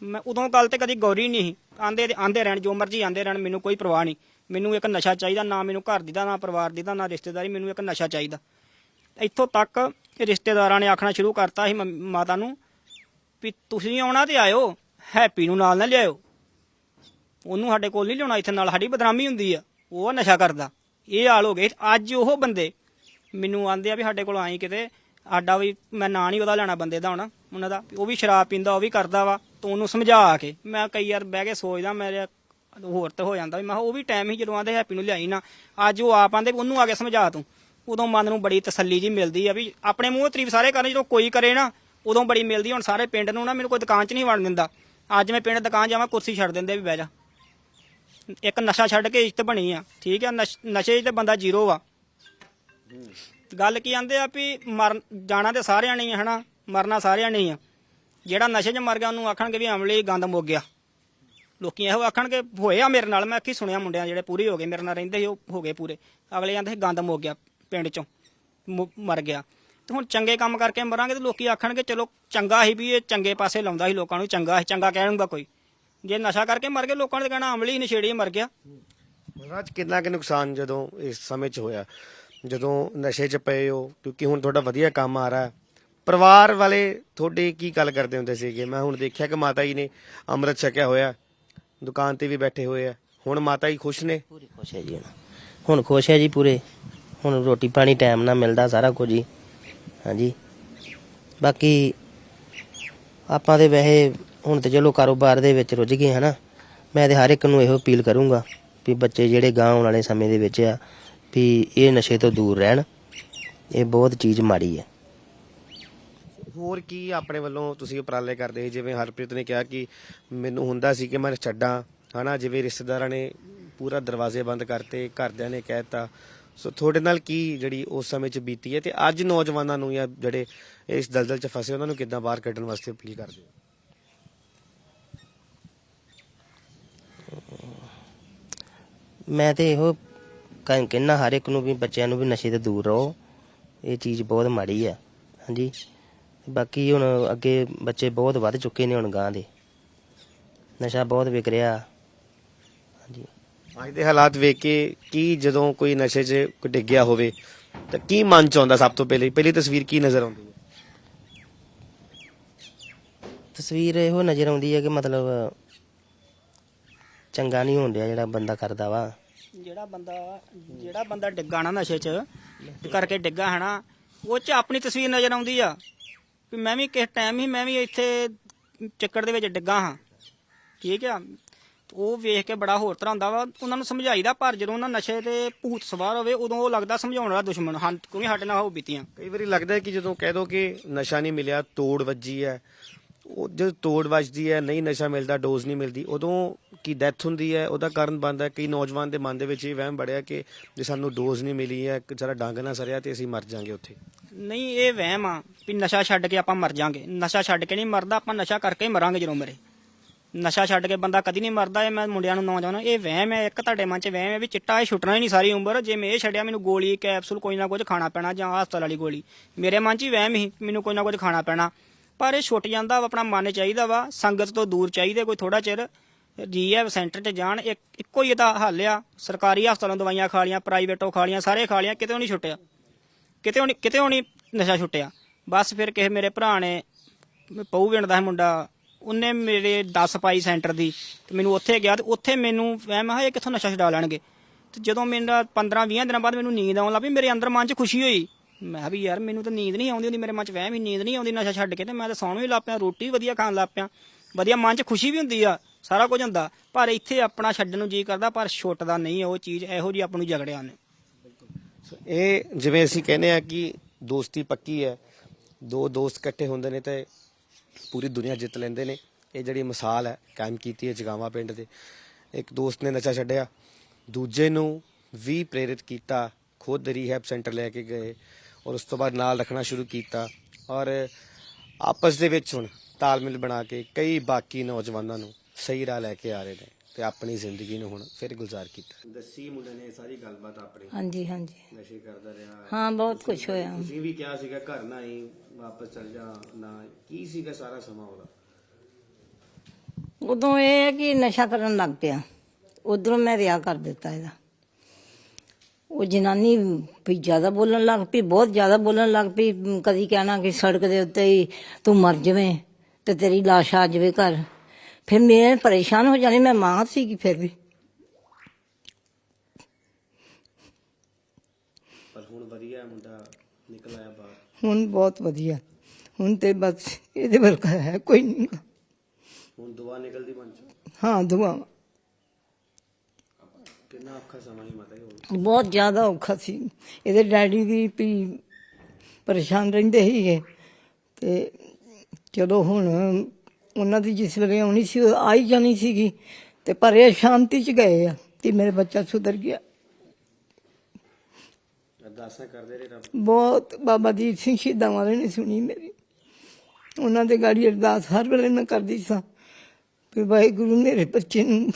ਮੈਂ ਉਦੋਂ ਗੱਲ ਤੇ ਕਦੀ ਗੌਰੀ ਨਹੀਂ ਸੀ। ਆਂਦੇ ਆਂਦੇ ਰਹਿਣ, ਜੋ ਮਰਜ਼ੀ ਆਂਦੇ ਰਹਿਣ, ਮੈਨੂੰ ਕੋਈ ਪਰਵਾਹ ਨਹੀਂ। ਮੈਨੂੰ ਇੱਕ ਨਸ਼ਾ ਚਾਹੀਦਾ, ਨਾ ਮੈਨੂੰ ਘਰ ਦੀ ਦਾ, ਨਾ ਪਰਿਵਾਰ ਦੀ ਦਾ, ਨਾ ਰਿਸ਼ਤੇਦਾਰੀ, ਮੈਨੂੰ ਇੱਕ ਨਸ਼ਾ ਚਾਹੀਦਾ। ਇੱਥੋਂ ਤੱਕ ਰਿਸ਼ਤੇਦਾਰਾਂ ਨੇ ਆਖਣਾ ਸ਼ੁਰੂ ਕਰਤਾ ਸੀ ਮਾਤਾ ਨੂੰ ਵੀ ਤੁਸੀਂ ਆਉਣਾ ਤੇ ਆਇਓ, ਹੈਪੀ ਨੂੰ ਨਾਲ ਨਾ ਲਿਆਇਓ। ਉਹਨੂੰ ਸਾਡੇ ਕੋਲ ਨਹੀਂ ਲਿਆਉਣਾ, ਇੱਥੇ ਨਾਲ ਸਾਡੀ ਬਦਨਾਮੀ ਹੁੰਦੀ ਆ। ਉਹ ਨਸ਼ਾ ਕਰਦਾ। ਇਹ ਹਾਲ ਹੋ ਗਏ। ਅੱਜ ਉਹ ਬੰਦੇ ਮੈਨੂੰ ਆਂਦੇ ਆ ਵੀ ਸਾਡੇ ਕੋਲ ਆਈ ਕਿਤੇ ਆਡਾ ਵੀ ਮੈਂ ਨਾਂ ਨਹੀਂ ਉਹਦਾ ਲੈਣਾ ਬੰਦੇ ਦਾ ਹੁਣ, ਉਹਨਾਂ ਦਾ ਉਹ ਵੀ ਸ਼ਰਾਬ ਪੀਂਦਾ, ਉਹ ਵੀ ਕਰਦਾ ਵਾ, ਤੂੰ ਉਹਨੂੰ ਸਮਝਾ ਕੇ, ਮੈਂ ਕਈ ਵਾਰ ਬਹਿ ਕੇ ਸੋਚਦਾ, ਮੇਰੇ ਹੋਰ ਤੇ ਹੋ ਜਾਂਦਾ ਵੀ, ਮੈਂ ਕਿਹਾ ਉਹ ਵੀ ਟਾਈਮ ਹੀ ਜਦੋਂ ਆਂਦੇ ਹੈਪੀ ਨੂੰ ਲਿਆਈ ਨਾ, ਅੱਜ ਉਹ ਆਪ ਆਂਦੇ ਉਹਨੂੰ ਆ ਕੇ ਸਮਝਾ ਤੂੰ। ਉਦੋਂ ਮਨ ਨੂੰ ਬੜੀ ਤਸੱਲੀ ਜੀ ਮਿਲਦੀ ਆ ਵੀ ਆਪਣੇ ਮੂੰਹ ਤਰੀਫ ਸਾਰੇ ਕਰਨ, ਜਦੋਂ ਕੋਈ ਕਰੇ ਨਾ, ਉਦੋਂ ਬੜੀ ਮਿਲਦੀ ਹੁਣ ਸਾਰੇ ਪਿੰਡ ਨੂੰ ਨਾ ਮੈਨੂੰ ਕੋਈ ਦੁਕਾਨ 'ਚ ਨਹੀਂ ਵੜਨ ਦਿੰਦਾ। ਅੱਜ ਮੈਂ ਪਿੰਡ ਦੁਕਾਨ ਜਾਵਾਂ, ਕੁਰਸੀ ਛੱਡ ਦਿੰਦੇ ਵੀ ਬਹਿ ਜਾ। ਇੱਕ ਨਸ਼ਾ ਛੱਡ ਕੇ ਇੱਜ਼ਤ ਬਣੀ ਆ, ਠੀਕ ਆ, ਨਸ਼- ਨਸ਼ੇ 'ਚ ਤੇ ਬੰਦਾ ਜ਼ੀਰੋ ਆ ਗੱਲ ਕੀ ਆਂਦੇ ਆ ਵੀ ਮਰ ਜਾਣਾ ਤੇ ਸਾਰਿਆਂ ਨੇ ਹੀ ਆ, ਹਨਾ? ਮਰਨਾ ਸਾਰਿਆਂ ਨੇ ਹੀ ਆ। ਜਿਹੜਾ ਨਸ਼ੇ 'ਚ ਮਰ ਗਿਆ, ਉਹਨੂੰ ਆਖਣਗੇ ਵੀ ਅਮਲੀ ਗੰਦ ਮੁੱਕ ਗਿਆ। ਲੋਕੀ ਇਹੋ ਆਖਣਗੇ ਹੋਏ ਆ ਮੇਰੇ ਨਾਲ, ਮੈਂ ਅੱਖੀ ਸੁਣਿਆ ਮੁੰਡਿਆਂ ਜਿਹੜੇ ਪੂਰੇ ਹੋ ਗਏ, ਮੇਰੇ ਨਾਲ ਰਹਿੰਦੇ ਸੀ, ਉਹ ਹੋ ਗਏ ਪੂਰੇ। ਅਗਲੇ ਕਹਿੰਦੇ ਸੀ ਗੰਦ ਮੁੱਕ ਗਿਆ, ਪਿੰਡ 'ਚੋਂ, ਮੁ- ਮਰ ਗਿਆ। ਤੇ ਹੁਣ ਚੰਗੇ ਕੰਮ ਕਰਕੇ ਮਰਾਂਗੇ ਤੇ ਲੋਕੀ ਆਖਣਗੇ, ਚਲੋ ਚੰਗਾ ਹੀ ਵੀ ਇਹ ਚੰਗੇ ਪਾਸੇ ਲਾਉਂਦਾ ਸੀ, ਲੋਕਾਂ ਨੂੰ ਚੰਗਾ ਸੀ ਚੰਗਾ ਕਹਿਣਗਾ ਕੋਈ। ਜੇ ਨਸ਼ਾ ਕਰਕੇ ਮਰ ਗਏ, ਲੋਕਾਂ ਨੇ ਤਾਂ ਕਹਿਣਾ ਅਮਲੀ ਨਸ਼ੇੜੀ ਮਰ ਗਿਆ। ਰਾਜ, ਕਿੰਨਾ ਕਿ ਨੁਕਸਾਨ ਜਦੋਂ ਇਸ ਸਮੇਂ 'ਚ ਹੋਇਆ? ਜਦੋਂ ਨਸ਼ੇ 'ਚ ਪਏ ਹੋ, ਕਿਉਂਕਿ ਹੁਣ ਤੁਹਾਡਾ ਵਧੀਆ ਕੰਮ ਆ ਰਿਹਾ ਪਰਿਵਾਰ ਵਾਲੇ ਤੁਹਾਡੇ ਕੀ ਗੱਲ ਕਰਦੇ ਹੁੰਦੇ ਸੀਗੇ? ਮੈਂ ਹੁਣ ਦੇਖਿਆ ਕਿ ਮਾਤਾ ਜੀ ਨੇ ਅੰਮ੍ਰਿਤ ਛਕਿਆ ਹੋਇਆ ਦੁਕਾਨ ਤੇ ਵੀ ਬੈਠੇ ਹੋਏ ਆ ਹੁਣ ਮਾਤਾ ਜੀ ਖੁਸ਼ ਨੇ? ਪੂਰੀ ਖੁਸ਼ ਹੈ ਜੀ ਹੁਣ। ਹੁਣ ਖੁਸ਼ ਹੈ ਜੀ ਪੂਰੇ। ਹੁਣ ਰੋਟੀ ਪਾਣੀ ਟਾਈਮ ਨਾਲ ਮਿਲਦਾ ਸਾਰਾ ਕੁਝ ਜੀ। ਹਾਂਜੀ। ਬਾਕੀ ਆਪਾਂ ਦੇ ਵੈਸੇ ਹੁਣ ਤੇ ਚਲੋ ਕਾਰੋਬਾਰ ਦੇ ਵਿੱਚ ਰੁੱਝ ਗਏ ਹਨਾ। ਮੈਂ ਤੇ ਹਰ ਇੱਕ ਨੂੰ ਇਹੋ ਅਪੀਲ ਕਰੂੰਗਾ ਵੀ ਬੱਚੇ ਜਿਹੜੇ ਗਾਂ ਆਉਣ ਵਾਲੇ ਸਮੇਂ ਦੇ ਵਿੱਚ ਆ ਵੀ ਇਹ ਨਸ਼ੇ ਤੋਂ ਦੂਰ ਰਹਿਣ। ਇਹ ਬਹੁਤ ਚੀਜ਼ ਮਾੜੀ ਹੈ। ਹੋਰ ਕੀ ਆਪਣੇ ਵੱਲੋਂ ਤੁਸੀਂ ਉਪਰਾਲੇ ਕਰਦੇ ਜਿਵੇਂ ਹਰਪ੍ਰੀਤ ਨੇ ਕਿਹਾ ਕਿ ਮੈਨੂੰ ਹੁੰਦਾ ਸੀ ਕਿ ਮੈਂ ਛੱਡਾਂ ਹਨਾ? ਜਿਵੇਂ ਰਿਸ਼ਤੇਦਾਰਾਂ ਨੇ ਪੂਰਾ ਦਰਵਾਜ਼ੇ ਬੰਦ ਕਰਤੇ ਘਰਦਿਆਂ ਨੇ ਕਹਿਤਾ ਸੋ ਤੁਹਾਡੇ ਨਾਲ ਕੀ ਜਿਹੜੀ ਉਸ ਸਮੇਂ 'ਚ ਬੀਤੀ ਹੈ ਤੇ ਅੱਜ ਨੌਜਵਾਨਾਂ ਨੂੰ ਜਾਂ ਜਿਹੜੇ ਇਸ ਦਲਦਲ 'ਚ ਫਸੇ ਉਹਨਾਂ ਨੂੰ ਕਿੱਦਾਂ ਬਾਹਰ ਕੱਢਣ ਵਾਸਤੇ ਅਪੀਲ ਕਰਦੇ ਹੋ? ਮੈਂ ਤੇ ਇਹੋ ਕਹਿ- ਕਹਿਣਾ ਹਰ ਇੱਕ ਨੂੰ ਵੀ ਬੱਚਿਆਂ ਨੂੰ ਵੀ ਨਸ਼ੇ ਤੋਂ ਦੂਰ ਰਹੋ। ਇਹ ਚੀਜ਼ ਬਹੁਤ ਮਾੜੀ ਆ ਹਾਂਜੀ। ਬਾਕੀ ਹੁਣ ਅੱਗੇ ਬੱਚੇ ਬਹੁਤ ਵੱਧ ਚੁੱਕੇ ਨੇ ਹੁਣ ਗਾਂ ਦੇ। ਨਸ਼ਾ ਬਹੁਤ ਵਿਕ ਰਿਹਾ। ਹਾਂਜੀ। ਅੱਜ ਦੇ ਹਾਲਾਤ ਵੇਖ ਕੇ ਕੀ ਜਦੋਂ ਕੋਈ ਨਸ਼ੇ 'ਚ ਕੋਈ ਡਿੱਗਿਆ ਹੋਵੇ ਤਾਂ ਕੀ ਮਨ 'ਚ ਆਉਂਦਾ ਸਭ ਤੋਂ ਪਹਿਲੇ? ਪਹਿਲੀ ਤਸਵੀਰ ਕੀ ਨਜ਼ਰ ਆਉਂਦੀ ਹੈ? ਤਸਵੀਰ ਇਹੋ ਨਜ਼ਰ ਆਉਂਦੀ ਹੈ ਕਿ ਮਤਲਬ ਚੰਗਾ ਨਹੀਂ ਹੋਣ ਡਿਆ ਜਿਹੜਾ ਬੰਦਾ ਕਰਦਾ ਵਾ। ਜਿਹੜਾ ਬੰਦਾ ਜਿਹੜਾ ਬੰਦਾ ਡਿੱਗਾ ਨਾ ਨਸ਼ੇ 'ਚ ਕਰਕੇ ਡਿੱਗਾ ਹੈ ਨਾ, ਉਹ 'ਚ ਆਪਣੀ ਤਸਵੀਰ ਨਜ਼ਰ ਆਉਂਦੀ ਆ। ਵੀ ਮੈਂ ਵੀ ਕਿਸ ਟਾਈਮ ਹੀ ਮੈਂ ਵੀ ਇੱਥੇ ਚੱਕਰ ਦੇ ਵਿੱਚ ਡਿੱਗਾ ਹਾਂ। ਠੀਕ ਆ? ਉਹ ਵੇਖ ਕੇ ਬੜਾ ਹੋਰ ਤਰ੍ਹਾਂ ਹੁੰਦਾ ਵਾ। ਉਹਨਾਂ ਨੂੰ ਸਮਝਾਈਦਾ ਪਰ ਜਦੋਂ ਉਹਨਾਂ ਨਸ਼ੇ ਤੇ ਭੂਤ ਸਵਾਰ ਹੋਵੇ, ਉਦੋਂ ਉਹ ਲੱਗਦਾ ਸਮਝਾਉਣ ਵਾਲਾ ਦੁਸ਼ਮਣ ਹਾਂ ਕਿਉਂਕਿ ਸਾਡੇ ਨਾਲ ਹੋ ਬੀਤੀਆਂ। ਕਈ ਵਾਰੀ ਲੱਗਦਾ ਹੈ ਕਿ ਜਦੋਂ ਕਹਿ ਦੋ ਕਿ ਨਸ਼ਾ ਨਹੀਂ ਮਿਲਿਆ, ਤੋੜ ਵੱਜੀ ਹੈ ਉਹ ਜਦੋਂ ਤੋੜ ਵੱਜਦੀ ਹੈ, ਨਹੀਂ ਨਸ਼ਾ ਮਿਲਦਾ ਡੋਜ਼ ਨਹੀਂ ਮਿਲਦੀ, ਉਦੋਂ ਕੀ ਡੈਥ ਹੁੰਦੀ ਹੈ? ਉਹਦਾ ਕਾਰਨ ਬਣਦਾ ਕਈ ਨੌਜਵਾਨ ਦੇ ਮਨ ਦੇ ਵਿੱਚ ਇਹ ਵਹਿਮ ਬੜਿਆ ਕਿ ਜੇ ਸਾਨੂੰ ਡੋਜ਼ ਨਹੀਂ ਮਿਲੀ ਹੈ ਸਾਡਾ ਡੰਗ ਨਾ ਸਰਿਆ ਤੇ ਅਸੀਂ ਮਰ ਜਾਾਂਗੇ ਉੱਥੇ। ਨਹੀਂ, ਇਹ ਵਹਿਮ ਆ ਵੀ ਨਸ਼ਾ ਛੱਡ ਕੇ ਆਪਾਂ ਮਰ ਜਾਾਂਗੇ। ਨਸ਼ਾ ਛੱਡ ਕੇ ਨਹੀਂ ਮਰਦਾ, ਆਪਾਂ ਨਸ਼ਾ ਕਰਕੇ ਹੀ ਮਰਾਂਗੇ ਜਦੋਂ ਮਰੇ। ਨਸ਼ਾ ਛੱਡ ਕੇ ਬੰਦਾ ਕਦੀ ਨਹੀਂ ਮਰਦਾ, ਇਹ ਮੈਂ ਮੁੰਡਿਆਂ ਨੂੰ ਨੌਜਵਾਨਾਂ, ਇਹ ਵਹਿਮ ਹੈ, ਇੱਕ ਤੁਹਾਡੇ ਮਨ 'ਚ ਵਹਿਮ ਹੈ ਵੀ ਚਿੱਟਾ ਇਹ ਛੁੱਟਣਾ ਹੀ ਨਹੀਂ ਸਾਰੀ ਉਮਰ। ਜੇ ਮੈਂ ਇਹ ਛੱਡਿਆ, ਮੈਨੂੰ ਗੋਲੀ, ਕੈਪਸੂਲ, ਕੋਈ ਨਾ ਕੁਝ ਖਾਣਾ ਪੈਣਾ ਜਾਂ ਹਸਪਤਾਲ ਵਾਲੀ ਗੋਲੀ। ਮੇਰੇ ਮਨ 'ਚ ਹੀ ਵਹਿਮ ਸੀ ਮੈਨੂੰ ਕੋਈ ਨਾ ਕੁਝ ਖਾਣਾ ਪੈਣਾ। ਪਰ ਇਹ ਛੁੱਟ ਜਾਂਦਾ ਵਾ, ਆਪਣਾ ਮਨ ਚਾਹੀਦਾ ਵਾ, ਸੰਗਤ ਤੋਂ ਦੂਰ ਚਾਹੀਦੇ ਕੋਈ ਥੋੜਾ ਚਿਰ। ਰੀਹੈਬ ਸੈਂਟਰ 'ਚ ਜਾਣ, ਇੱਕੋ ਹੀ ਇਹਦਾ ਹੱਲ ਆ, ਸਰਕਾਰੀ ਹਸਪਤਾਲਾਂ ਦਵਾਈਆਂ ਖਾ ਲੀਆਂ, ਪ੍ਰਾਈਵੇਟੋਂ ਖਾ ਲੀਆਂ, ਸਾਰੇ ਖਾ ਲੀਆਂ, ਕਿਤੇ ਨਹੀਂ ਛੁੱਟਿਆ। ਕਿਤੇ ਹੁਣ ਕਿਤੇ ਨਹੀਂ ਨਸ਼ਾ ਛੁੱਟਿਆ। ਬਸ ਫਿਰ ਕਿਸੇ ਮੇਰੇ ਭਰਾ ਨੇ, ਪਊ ਪਿੰਡ ਦਾ ਸੀ ਮੁੰਡਾ, ਉਹਨੇ ਮੇਰੇ 10 ਪਾਈ ਸੈਂਟਰ ਦੀ, ਤੇ ਮੈਨੂੰ ਉੱਥੇ ਗਿਆ, ਤੇ ਉੱਥੇ ਮੈਨੂੰ, ਮੈਂ ਕਿਹਾ ਇਹ ਕਿੱਥੋਂ ਨਸ਼ਾ ਛਡਾ ਲੈਣਗੇ? ਤੇ ਜਦੋਂ ਮੇਰਾ 15 20 ਦਿਨਾਂ ਬਾਅਦ ਮੈਨੂੰ ਨੀਂਦ ਆਉਣ ਲੱਗ ਪਈ, ਮੇਰੇ ਅੰਦਰ ਮਨ 'ਚ ਖੁਸ਼ੀ ਹੋਈ। ਮੈਂ ਕਿਹਾ ਵੀ ਯਾਰ ਮੈਨੂੰ ਤਾਂ ਨੀਂਦ ਨਹੀਂ ਆਉਂਦੀ ਹੁੰਦੀ, ਮੇਰੇ ਮਨ 'ਚ ਵਹਿਮ ਹੀ ਨੀਂਦ ਨਹੀਂ ਆਉਂਦੀ ਨਸ਼ਾ ਛੱਡ ਕੇ ਤੇ ਮੈਂ ਤਾਂ ਸੌਣ ਵੀ ਲੱਗ ਪਿਆ, ਰੋਟੀ ਵੀ ਵਧੀਆ ਖਾਣ ਲੱਗ ਪਿਆ। ਵਧੀਆ ਮਨ 'ਚ ਖੁਸ਼ੀ ਵੀ ਹੁੰਦੀ ਆ, ਸਾਰਾ ਕੁਝ ਹੁੰਦਾ। ਪਰ ਇੱਥੇ ਆਪਣਾ ਛੱਡਣ ਨੂੰ ਜੀ ਕਰਦਾ, ਪਰ ਛੁੱਟਦਾ ਨਹੀਂ ਉਹ ਚੀਜ਼, ਇਹੋ ਜੀ ਆਪਾਂ ਨੂੰ ਜਗੜਿਆ ਨੇ ਇਹ ਜਿਵੇਂ ਅਸੀਂ ਕਹਿੰਦੇ ਆ ਕਿ ਦੋਸਤੀ ਪੱਕੀ ਹੈ, ਦੋ ਦੋਸਤ ਇਕੱਠੇ ਹੁੰਦੇ ਨੇ ਤੇ ਪੂਰੀ ਦੁਨੀਆ ਜਿੱਤ ਲੈਂਦੇ ਨੇ। ਇਹ ਜਿਹੜੀ ਮਿਸਾਲ ਹੈ, ਕਾਇਮ ਕੀਤੀ ਹੈ ਜਗਾਵਾ ਪਿੰਡ ਦੇ। ਇੱਕ ਦੋਸਤ ਨੇ ਨਸ਼ਾ ਛੱਡਿਆ, ਦੂਜੇ ਨੂੰ ਵੀ ਪ੍ਰੇਰਿਤ ਕੀਤਾ, ਖੁਦ ਰੀਹੈਬ ਸੈਂਟਰ ਲੈ ਕੇ ਗਏ। ਔਰ ਉਸ ਤੋਂ ਬਾਅਦ ਨਾਲ ਰੱਖਣਾ ਸ਼ੁਰੂ ਕੀਤਾ। ਔਰ ਆਪਸ ਦੇ ਵਿੱਚ ਹੁਣ ਤਾਲਮੇਲ ਬਣਾ ਕੇ ਕਈ ਬਾਕੀ ਨੌਜਵਾਨਾਂ ਨੂੰ ਸਹੀ ਰਾਹ ਲੈ ਕੇ ਆ ਰਹੇ ਨੇ ਤੇ ਆਪਣੀ ਜ਼ਿੰਦਗੀ ਨੂੰ ਹੁਣ ਫਿਰ ਗੁਜ਼ਾਰ ਕੀਤਾ। ਦੱਸੀ ਮੁੰਡੇ ਨੇ ਸਾਰੀ ਗੱਲਬਾਤ ਆਪਣੀ। ਹਾਂਜੀ ਹਾਂਜੀ। ਨਸ਼ੇ ਕਰਦਾ ਰਿਹਾ। ਹਾਂ ਬਹੁਤ ਕੁਝ ਹੋਇਆ। ਤੁਸੀਂ ਵੀ ਕਿਹਾ ਸੀਗਾ ਘਰ ਨਾ ਹੀ ਵਾਪਸ ਚਲ ਜਾ ਨਾ ਕੀ ਸੀਗਾ ਸਾਰਾ ਸਮਾਂ ਉਹਦਾ? ਉਦੋਂ ਇਹ ਹੈ ਕਿ ਨਸ਼ਾ ਕਰਨ ਲੱਗ ਪਿਆ। ਉਧਰੋਂ ਮੈਂ ਵਿਆਹ ਕਰ ਦਿੱਤਾ ਇਹਦਾ। ਉਹ ਜਨਾਨੀ ਵੀ ਜ਼ਿਆਦਾ ਬੋਲਣ ਲੱਗ ਪਈ ਬਹੁਤ ਜ਼ਿਆਦਾ ਬੋਲਣ ਲੱਗ ਪਈ ਕਦੀ ਕਹਿਣਾ ਕਿ ਸੜਕ ਦੇ ਉੱਤੇ ਹੀ ਤੂੰ ਮਰ ਜਾਵੇਂ ਤੇ ਤੇਰੀ ਲਾਸ਼ ਆ ਜਾਵੇ ਘਰ। ਫਿਰ ਮੈਂ ਪਰੇਸ਼ਾਨ ਹੋ ਜਾਣੀ ਮੈਂ ਮਾਂ ਸੀਗੀ ਫਿਰ ਵੀ। ਪਰ ਹੁਣ ਵਧੀਆ ਮੁੰਡਾ ਨਿਕਲ ਆਇਆ ਬਾਹਰ। ਹੁਣ ਬਹੁਤ ਵਧੀਆ। ਹੁਣ ਤੇ ਬਸ ਇਹਦੇ ਵਰਗਾ ਹੈ ਕੋਈ ਨਹੀਂ। ਹੁਣ ਦੁਆ ਨਿਕਲਦੀ ਮਨ ਚੋਂ? ਹਾਂ ਦੁਆ। ਕਿੰਨਾ ਔਖਾ ਸਮਾਂ ਹੀ ਮਤਾ ਹੀ ਬਹੁਤ ਜ਼ਿਆਦਾ ਔਖਾ ਸੀ। ਇਹਦੇ ਡੈਡੀ ਵੀ ਵੀ ਪਰੇਸ਼ਾਨ ਰਹਿੰਦੇ ਸੀਗੇ। ਤੇ ਚਲੋ ਹੁਣ ਉਹਨਾਂ ਦੀ ਜਿਸ ਵੇਲੇ ਆਉਣੀ ਸੀ ਉਹ ਆਈ ਜਾਣੀ ਸੀਗੀ। ਤੇ ਪਰ ਇਹ ਸ਼ਾਂਤੀ ਚ ਗਏ ਆ ਤੇ ਮੇਰੇ ਬੱਚਾ ਸੁਧਰ ਗਿਆ। ਅਰਦਾਸਾਂ ਕਰਦੇ ਰਹੇ ਰੱਬ। ਬਹੁਤ ਬਾਬਾ ਦੀਪ ਸਿੰਘ ਸ਼ਹੀਦਾਂ ਵਾਲੇ ਨੇ ਸੁਣੀ ਮੇਰੀ। ਉਹਨਾਂ ਦੇ ਗਾੜੀ ਅਰਦਾਸ ਹਰ ਵੇਲੇ ਮੈਂ ਕਰਦੀ ਸਾਂ ਵੀ ਵਾਹਿਗੁਰੂ ਮੇਰੇ ਬੱਚੇ ਨੂੰ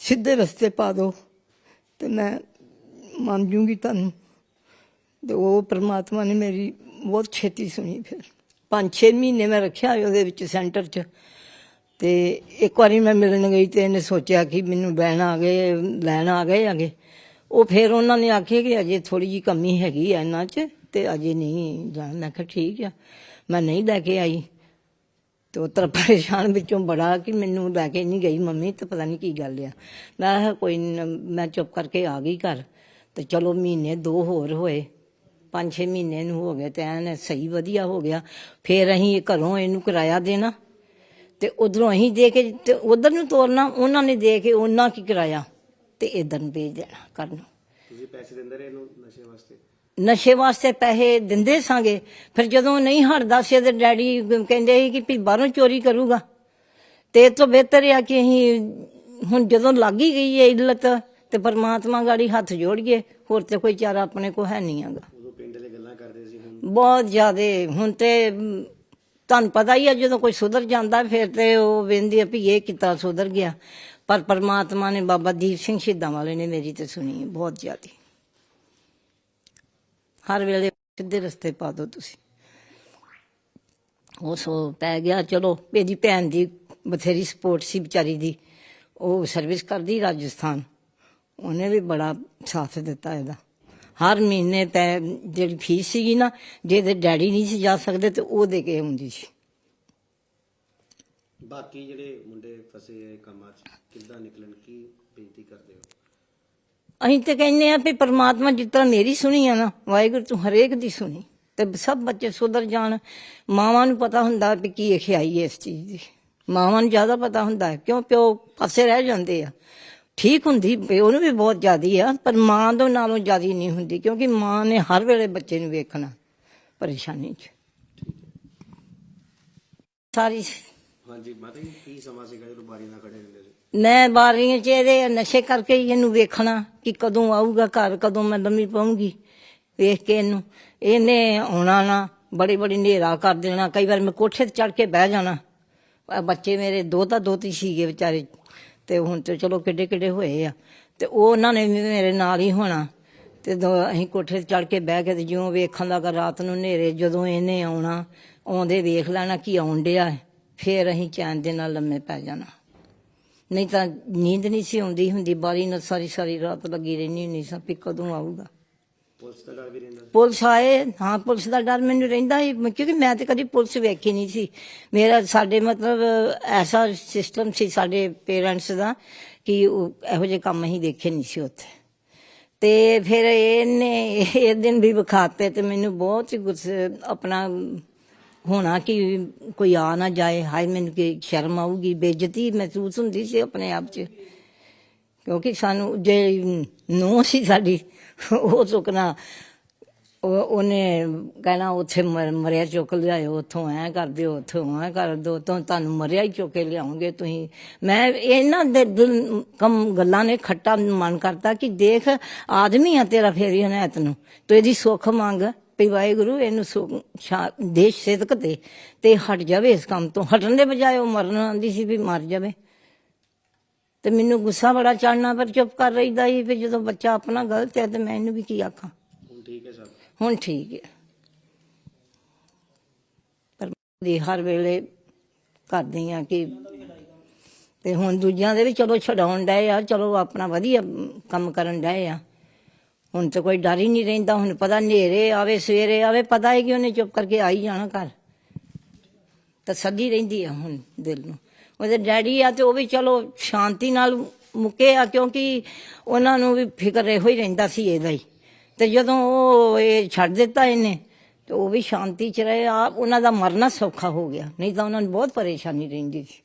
ਸਿੱਧੇ ਰਸਤੇ ਪਾ ਦਿਓ। ਤੇ ਮੈਂ ਮੰਨ ਜੂੰਗੀ ਤੁਹਾਨੂੰ। ਤੇ ਉਹ ਪ੍ਰਮਾਤਮਾ ਨੇ ਮੇਰੀ ਬਹੁਤ ਛੇਤੀ ਸੁਣੀ ਫਿਰ। 5-6 ਮਹੀਨੇ ਮੈਂ ਰੱਖਿਆ ਉਹਦੇ ਵਿੱਚ ਸੈਂਟਰ 'ਚ। ਤੇ ਇੱਕ ਵਾਰੀ ਮੈਂ ਮਿਲਣ ਗਈ ਤੇ ਇਹਨੇ ਸੋਚਿਆ ਕਿ ਮੈਨੂੰ ਬਹਿਣ ਆ ਗਏ, ਲੈਣ ਆ ਗਏ ਆਗੇ ਉਹ ਫਿਰ ਉਹਨਾਂ ਨੇ ਆਖਿਆ ਕਿ ਅਜੇ ਥੋੜੀ ਜੀ ਕਮੀ ਹੈਗੀ ਆ ਇਹਨਾਂ 'ਚ ਤੇ ਅਜੇ ਨਹੀਂ ਜਾਣ। ਮੈਂ ਕਿਹਾ ਠੀਕ ਆ। ਮੈਂ ਨਹੀਂ ਲੈ ਕੇ ਆਈ। ਤੇ ਉਹ ਤਰ੍ਹਾਂ ਪਰੇਸ਼ਾਨ ਵਿੱਚੋਂ ਬੜਾ ਕਿ ਮੈਨੂੰ ਲੈ ਕੇ ਨਹੀਂ ਗਈ ਮੰਮੀ ਤੇ ਪਤਾ ਨਹੀਂ ਕੀ ਗੱਲ ਆ। ਮੈਂ ਕਿਹਾ ਕੋਈ ਨੀ, ਮੈਂ ਚੁੱਪ ਕਰਕੇ ਆ ਗਈ ਘਰ। ਤੇ ਚਲੋ ਮਹੀਨੇ ਦੋ ਹੋਰ ਹੋਏ ਪੰਜ ਛੇ ਮਹੀਨੇ ਨੂੰ ਹੋ ਗਏ ਤੇ ਐਨ ਸਹੀ ਵਧੀਆ ਹੋ ਗਿਆ। ਫਿਰ ਅਸੀਂ ਘਰੋਂ ਇਹਨੂੰ ਕਿਰਾਇਆ ਦੇਣਾ। ਤੇ ਉਧਰੋਂ ਅਸੀਂ ਦੇ ਕੇ ਤੇ ਉਧਰ ਨੂੰ ਤੋਰਨਾ ਉਹਨਾਂ ਨੇ ਦੇ ਕੇ ਉਹਨਾਂ ਕੀ ਕਿਰਾਇਆ? ਤੇ ਇਧਰ ਨੂੰ ਭੇਜ ਦੇਣਾ ਕਰਨ ਤੁਸੀਂ ਪੈਸੇ ਦਿੰਦੇ ਰਹੇ ਇਹਨੂੰ ਨਸ਼ੇ ਵਾਸਤੇ? ਨਸ਼ੇ ਵਾਸਤੇ ਪੈਸੇ ਦਿੰਦੇ ਸਾਂਗੇ। ਫਿਰ ਜਦੋਂ ਨਹੀਂ ਹਟਦਾ ਸੀ ਤੇ ਡੈਡੀ ਕਹਿੰਦੇ ਸੀ ਕਿ ਵੀ ਬਾਹਰੋਂ ਚੋਰੀ ਕਰੂਗਾ। ਤੇ ਇਹ ਤੋਂ ਬਿਹਤਰ ਆ ਕਿ ਅਸੀਂ ਹੁਣ ਜਦੋਂ ਲੱਗ ਹੀ ਗਈ ਹੈ ਇੱਲਤ ਤੇ ਪਰਮਾਤਮਾ ਗਾੜੀ ਹੱਥ ਜੋੜੀਏ ਹੋਰ ਤੇ ਕੋਈ ਚਾਰਾ ਆਪਣੇ ਕੋ ਹੈ ਨਹੀਂ ਹੈਗਾ। ਉਦੋਂ ਪਿੰਡ ਦੇ ਗੱਲਾਂ ਕਰਦੇ ਸੀ ਹੁਣ? ਬਹੁਤ ਜ਼ਿਆਦੇ। ਹੁਣ ਤੇ ਤੁਹਾਨੂੰ ਪਤਾ ਹੀ ਆ ਜਦੋਂ ਕੋਈ ਸੁਧਰ ਜਾਂਦਾ ਫਿਰ ਤੇ ਉਹ ਵੇਂਦੀ ਆ ਵੀ ਇਹ ਕਿਤਾ ਸੁਧਰ ਗਿਆ। ਪਰ ਪਰਮਾਤਮਾ ਨੇ ਬਾਬਾ ਦੀਪ ਸਿੰਘ ਸ਼ਹੀਦਾਂ ਵਾਲੇ ਨੇ ਮੇਰੀ ਤੇ ਸੁਣੀ ਬਹੁਤ ਜ਼ਿਆਦੀ। ਹਰ ਵੇਲੇ ਸਿੱਧੇ ਰਸਤੇ ਪਾ ਦਿਓ ਤੁਸੀਂ। ਉਹ ਸੋ ਪੈ ਗਿਆ। ਚਲੋ ਇਹਦੀ ਭੈਣ ਦੀ ਬਥੇਰੀ ਸਪੋਰਟ ਸੀ ਵਿਚਾਰੀ ਦੀ। ਉਹ ਸਰਵਿਸ ਕਰਦੀ ਰਾਜਸਥਾਨ। ਉਹਨੇ ਵੀ ਬੜਾ ਸਾਥ ਦਿੱਤਾ ਇਹਦਾ। ਹਰ ਮਹੀਨੇ ਪੈ ਜਿਹੜੀ ਫੀਸ ਸੀਗੀ ਨਾ ਜਿਹਦੇ ਡੈਡੀ ਨਹੀਂ ਸੀ ਜਾ ਸਕਦੇ ਤੇ ਉਹ ਦੇ ਕੇ ਹੁੰਦੀ ਸੀ। ਬਾਕੀ ਜਿਹੜੇ ਮੁੰਡੇ ਫਸੇ ਕੰਮਾਂ 'ਚ, ਕਿੱਦਾਂ ਨਿਕਲਣ, ਕੀ ਬੇਨਤੀ ਕਰਦੇ ਹੋ? ਅਸੀਂ ਤੇ ਕਹਿੰਦੇ ਆ ਵੀ ਪ੍ਰਮਾਤਮਾ ਜਿਸ ਤਰ੍ਹਾਂ ਮੇਰੀ ਸੁਣੀ ਆ ਨਾ, ਵਾਹਿਗੁਰੂ ਤੂੰ ਹਰੇਕ ਦੀ ਸੁਣੀ। ਤੇ ਸਭ ਬੱਚੇ ਸੁਧਰ ਜਾਣ। ਮਾਵਾਂ ਨੂੰ ਪਤਾ ਹੁੰਦਾ ਵੀ ਕੀ ਖਿਆਈ ਹੈ ਇਸ ਚੀਜ਼ ਦੀ। ਮਾਵਾਂ ਨੂੰ ਜ਼ਿਆਦਾ ਪਤਾ ਹੁੰਦਾ ਹੈ, ਕਿਉਂ ਪਿਓ ਪਾਸੇ ਰਹਿ ਜਾਂਦੇ ਆ। ਠੀਕ ਹੁੰਦੀ, ਪਿਓ ਨੂੰ ਵੀ ਬਹੁਤ ਜ਼ਿਆਦੀ ਆ, ਪਰ ਮਾਂ ਦੇ ਨਾਲੋਂ ਜ਼ਿਆਦੀ ਨਹੀਂ ਹੁੰਦੀ, ਕਿਉਂਕਿ ਮਾਂ ਨੇ ਹਰ ਵੇਲੇ ਬੱਚੇ ਨੂੰ ਵੇਖਣਾ ਪਰੇਸ਼ਾਨੀ 'ਚ। ਸਾਰੀ ਹਾਂਜੀ, ਮਾਤਾ ਜੀ, ਕੀ ਸਮਾਂ ਸੀਗਾ ਜਦੋਂ ਬਾਰੀ ਨਾਲ ਖੜੇ ਹੁੰਦੇ ਸੀ? ਮੈਂ ਬਾਰੀਆਂ 'ਚ ਇਹਦੇ ਨਸ਼ੇ ਕਰਕੇ ਹੀ ਇਹਨੂੰ ਵੇਖਣਾ ਕਿ ਕਦੋਂ ਆਊਗਾ ਘਰ, ਕਦੋਂ ਮੈਂ ਲੰਮੀ ਪਾਉਂਗੀ ਵੇਖ ਕੇ ਇਹਨੂੰ, ਇਹਨੇ ਆਉਣਾ ਨਾ, ਬੜੀ ਬੜੀ ਹਨੇਰਾ ਕਰ ਦੇਣਾ। ਕਈ ਵਾਰ ਮੈਂ ਕੋਠੇ ਤੇ ਚੜ ਕੇ ਬਹਿ ਜਾਣਾ। ਬੱਚੇ ਮੇਰੇ ਦੋ ਤਾਂ ਦੋ ਤੀ ਸੀਗੇ ਵਿਚਾਰੇ, ਤੇ ਹੁਣ ਤੇ ਚਲੋ ਕਿੱਡੇ ਕਿੱਡੇ ਹੋਏ ਆ। ਤੇ ਉਹ ਉਹਨਾਂ ਨੇ ਵੀ ਮੇਰੇ ਨਾਲ ਹੀ ਹੋਣਾ। ਤੇ ਦੋ, ਅਸੀਂ ਕੋਠੇ ਤੇ ਚੜ ਕੇ ਬਹਿ ਕੇ ਤੇ ਜਿਉਂ ਵੇਖਣ ਲੱਗਾ ਰਾਤ ਨੂੰ ਹਨੇਰੇ, ਜਦੋਂ ਇਹਨੇ ਆਉਣਾ, ਆਉਂਦੇ ਵੇਖ ਲੈਣਾ ਕੀ ਆਉਣ ਡਿਆ ਹੈ। ਫੇਰ ਅਸੀਂ ਚੈਨ ਦੇ ਨਾਲ ਲੰਮੇ ਪੈ ਜਾਣਾ। ਨਹੀਂ ਤਾਂ ਨੀਂਦ ਨਹੀਂ ਸੀ ਆਉਂਦੀ ਹੁੰਦੀ ਬਾਰੀ ਨਾਲ ਸਾਰੀ ਸਾਰੀ ਰਾਤ ਲੱਗੀ ਰਹਿਣੀ ਹੁੰਦੀ ਸਾਂ ਵੀ ਕਦੋਂ ਆਊਗਾ। ਪੁਲਿਸ ਦਾ ਡਰ ਵੀ ਰਹਿੰਦਾ ਪੁਲਿਸ ਆਏ ਹਾਂ ਪੁਲਿਸ ਦਾ ਡਰ ਮੈਨੂੰ ਰਹਿੰਦਾ ਹੀ ਕਿਉਂਕਿ ਮੈਂ ਤੇ ਕਦੀ ਪੁਲਿਸ ਵੇਖੀ ਨਹੀਂ ਸੀ। ਮੇਰਾ ਸਾਡੇ ਮਤਲਬ ਐਸਾ ਸਿਸਟਮ ਸੀ ਸਾਡੇ ਪੇਰੈਂਟਸ ਦਾ ਕਿ ਉਹ ਇਹੋ ਜਿਹੇ ਕੰਮ ਹੀ ਦੇਖੇ ਨਹੀਂ ਸੀ ਉੱਥੇ। ਤੇ ਫਿਰ ਇਹਨੇ ਇਹ ਦਿਨ ਵੀ ਵਿਖਾਤੇ ਤੇ ਮੈਨੂੰ ਬਹੁਤ ਹੀ ਗੁੱਸੇ ਆਪਣਾ ਹੋਣਾ ਕਿ ਕੋਈ ਆ ਨਾ ਜਾਏ, ਹਾਏ ਮੈਨੂੰ ਕਿ ਸ਼ਰਮ ਆਊਗੀ, ਬੇਇੱਜ਼ਤੀ ਮਹਿਸੂਸ ਹੁੰਦੀ ਸੀ ਆਪਣੇ ਆਪ 'ਚ। ਕਿਉਂਕਿ ਸਾਨੂੰ ਜੇ ਨੂੰ ਸੀ ਸਾਡੀ, ਉਹ ਚੁੱਕਣਾ ਉਹ ਉਹਨੇ ਕਹਿਣਾ ਉੱਥੇ ਮਰ- ਮਰਿਆ ਚੁੱਕ ਲਿਆਇਓ, ਉੱਥੋਂ ਐ ਕਰ ਦਿਓ, ਉੱਥੋਂ ਐ ਕਰ ਦਿਓ ਤੋਂ ਤੁਹਾਨੂੰ ਮਰਿਆ ਹੀ ਚੁੱਕ ਕੇ ਲਿਆਉਂਗੇ ਤੁਸੀਂ। ਮੈਂ ਇਹਨਾਂ ਦੇ ਦਿਲ ਕਮ ਗੱਲਾਂ ਨੇ ਖੱਟਾ ਮਨ ਕਰਤਾ ਕਿ ਦੇਖ ਆਦਮੀ ਆ ਤੇਰਾ ਫੇਰੀ ਹਨੈਤ ਨੂੰ ਤੂੰ ਇਹਦੀ ਸੁੱਖ ਮੰਗ। ਵੀ ਵਾਹਿਗੁਰੂ ਇਹਨੂੰ ਦੇਸ਼ ਸਿਦਕ ਤੇ ਤੇ ਹਟ ਜਾਵੇ ਇਸ ਕੰਮ ਤੋਂ। ਹਟਣ ਦੇ ਬਜਾਏ ਉਹ ਮਰਨ ਆਂਦੀ ਸੀ ਵੀ ਮਰ ਜਾਵੇ। ਤੇ ਮੈਨੂੰ ਗੁੱਸਾ ਬੜਾ ਚੜਨਾ ਪਰ ਚੁੱਪ ਕਰ ਰਹੀਦਾ ਸੀ। ਵੀ ਜਦੋਂ ਬੱਚਾ ਆਪਣਾ ਗਲਤ ਹੈ ਤੇ ਮੈਂ ਇਹਨੂੰ ਵੀ ਕੀ ਆਖਾਂ? ਹੁਣ ਠੀਕ ਹੈ ਸਭ? ਹੁਣ ਠੀਕ ਹੈ। ਪਰ ਦੀ ਹਰ ਵੇਲੇ ਕਰਦੀ ਆ ਕਿ ਤੇ ਹੁਣ ਦੂਜਿਆਂ ਦੇ ਵੀ ਚਲੋ ਛਡਾਉਣ ਡਏ ਆ ਚਲੋ ਆਪਣਾ ਵਧੀਆ ਕੰਮ ਕਰਨ ਡਏ ਆ। ਹੁਣ ਤਾਂ ਕੋਈ ਡਰ ਹੀ ਨਹੀਂ ਰਹਿੰਦਾ, ਹੁਣ ਪਤਾ ਹਨੇਰੇ ਆਵੇ, ਸਵੇਰੇ ਆਵੇ, ਪਤਾ ਹੈ ਕਿ ਉਹਨੇ ਚੁੱਪ ਕਰਕੇ ਆਈ ਜਾਣਾ ਘਰ। ਤਾਂ ਸੱਦੀ ਰਹਿੰਦੀ ਆ ਹੁਣ ਦਿਲ ਨੂੰ। ਉਹਦੇ ਡੈਡੀ ਆ ਤੇ ਉਹ ਵੀ ਚਲੋ ਸ਼ਾਂਤੀ ਨਾਲ ਮੁੱਕੇ ਆ, ਕਿਉਂਕਿ ਉਹਨਾਂ ਨੂੰ ਵੀ ਫਿਕਰ ਇਹੋ ਹੀ ਰਹਿੰਦਾ ਸੀ ਇਹਦਾ ਹੀ। ਤੇ ਜਦੋਂ ਉਹ ਇਹ ਛੱਡ ਦਿੱਤਾ ਇਹਨੇ, ਤੇ ਉਹ ਵੀ ਸ਼ਾਂਤੀ ਚ ਰਹੇ। ਆ ਉਹਨਾਂ ਦਾ ਮਰਨਾ ਸੌਖਾ ਹੋ ਗਿਆ, ਨਹੀਂ ਤਾਂ ਉਹਨਾਂ ਨੂੰ ਬਹੁਤ ਪਰੇਸ਼ਾਨੀ ਰਹਿੰਦੀ ਸੀ।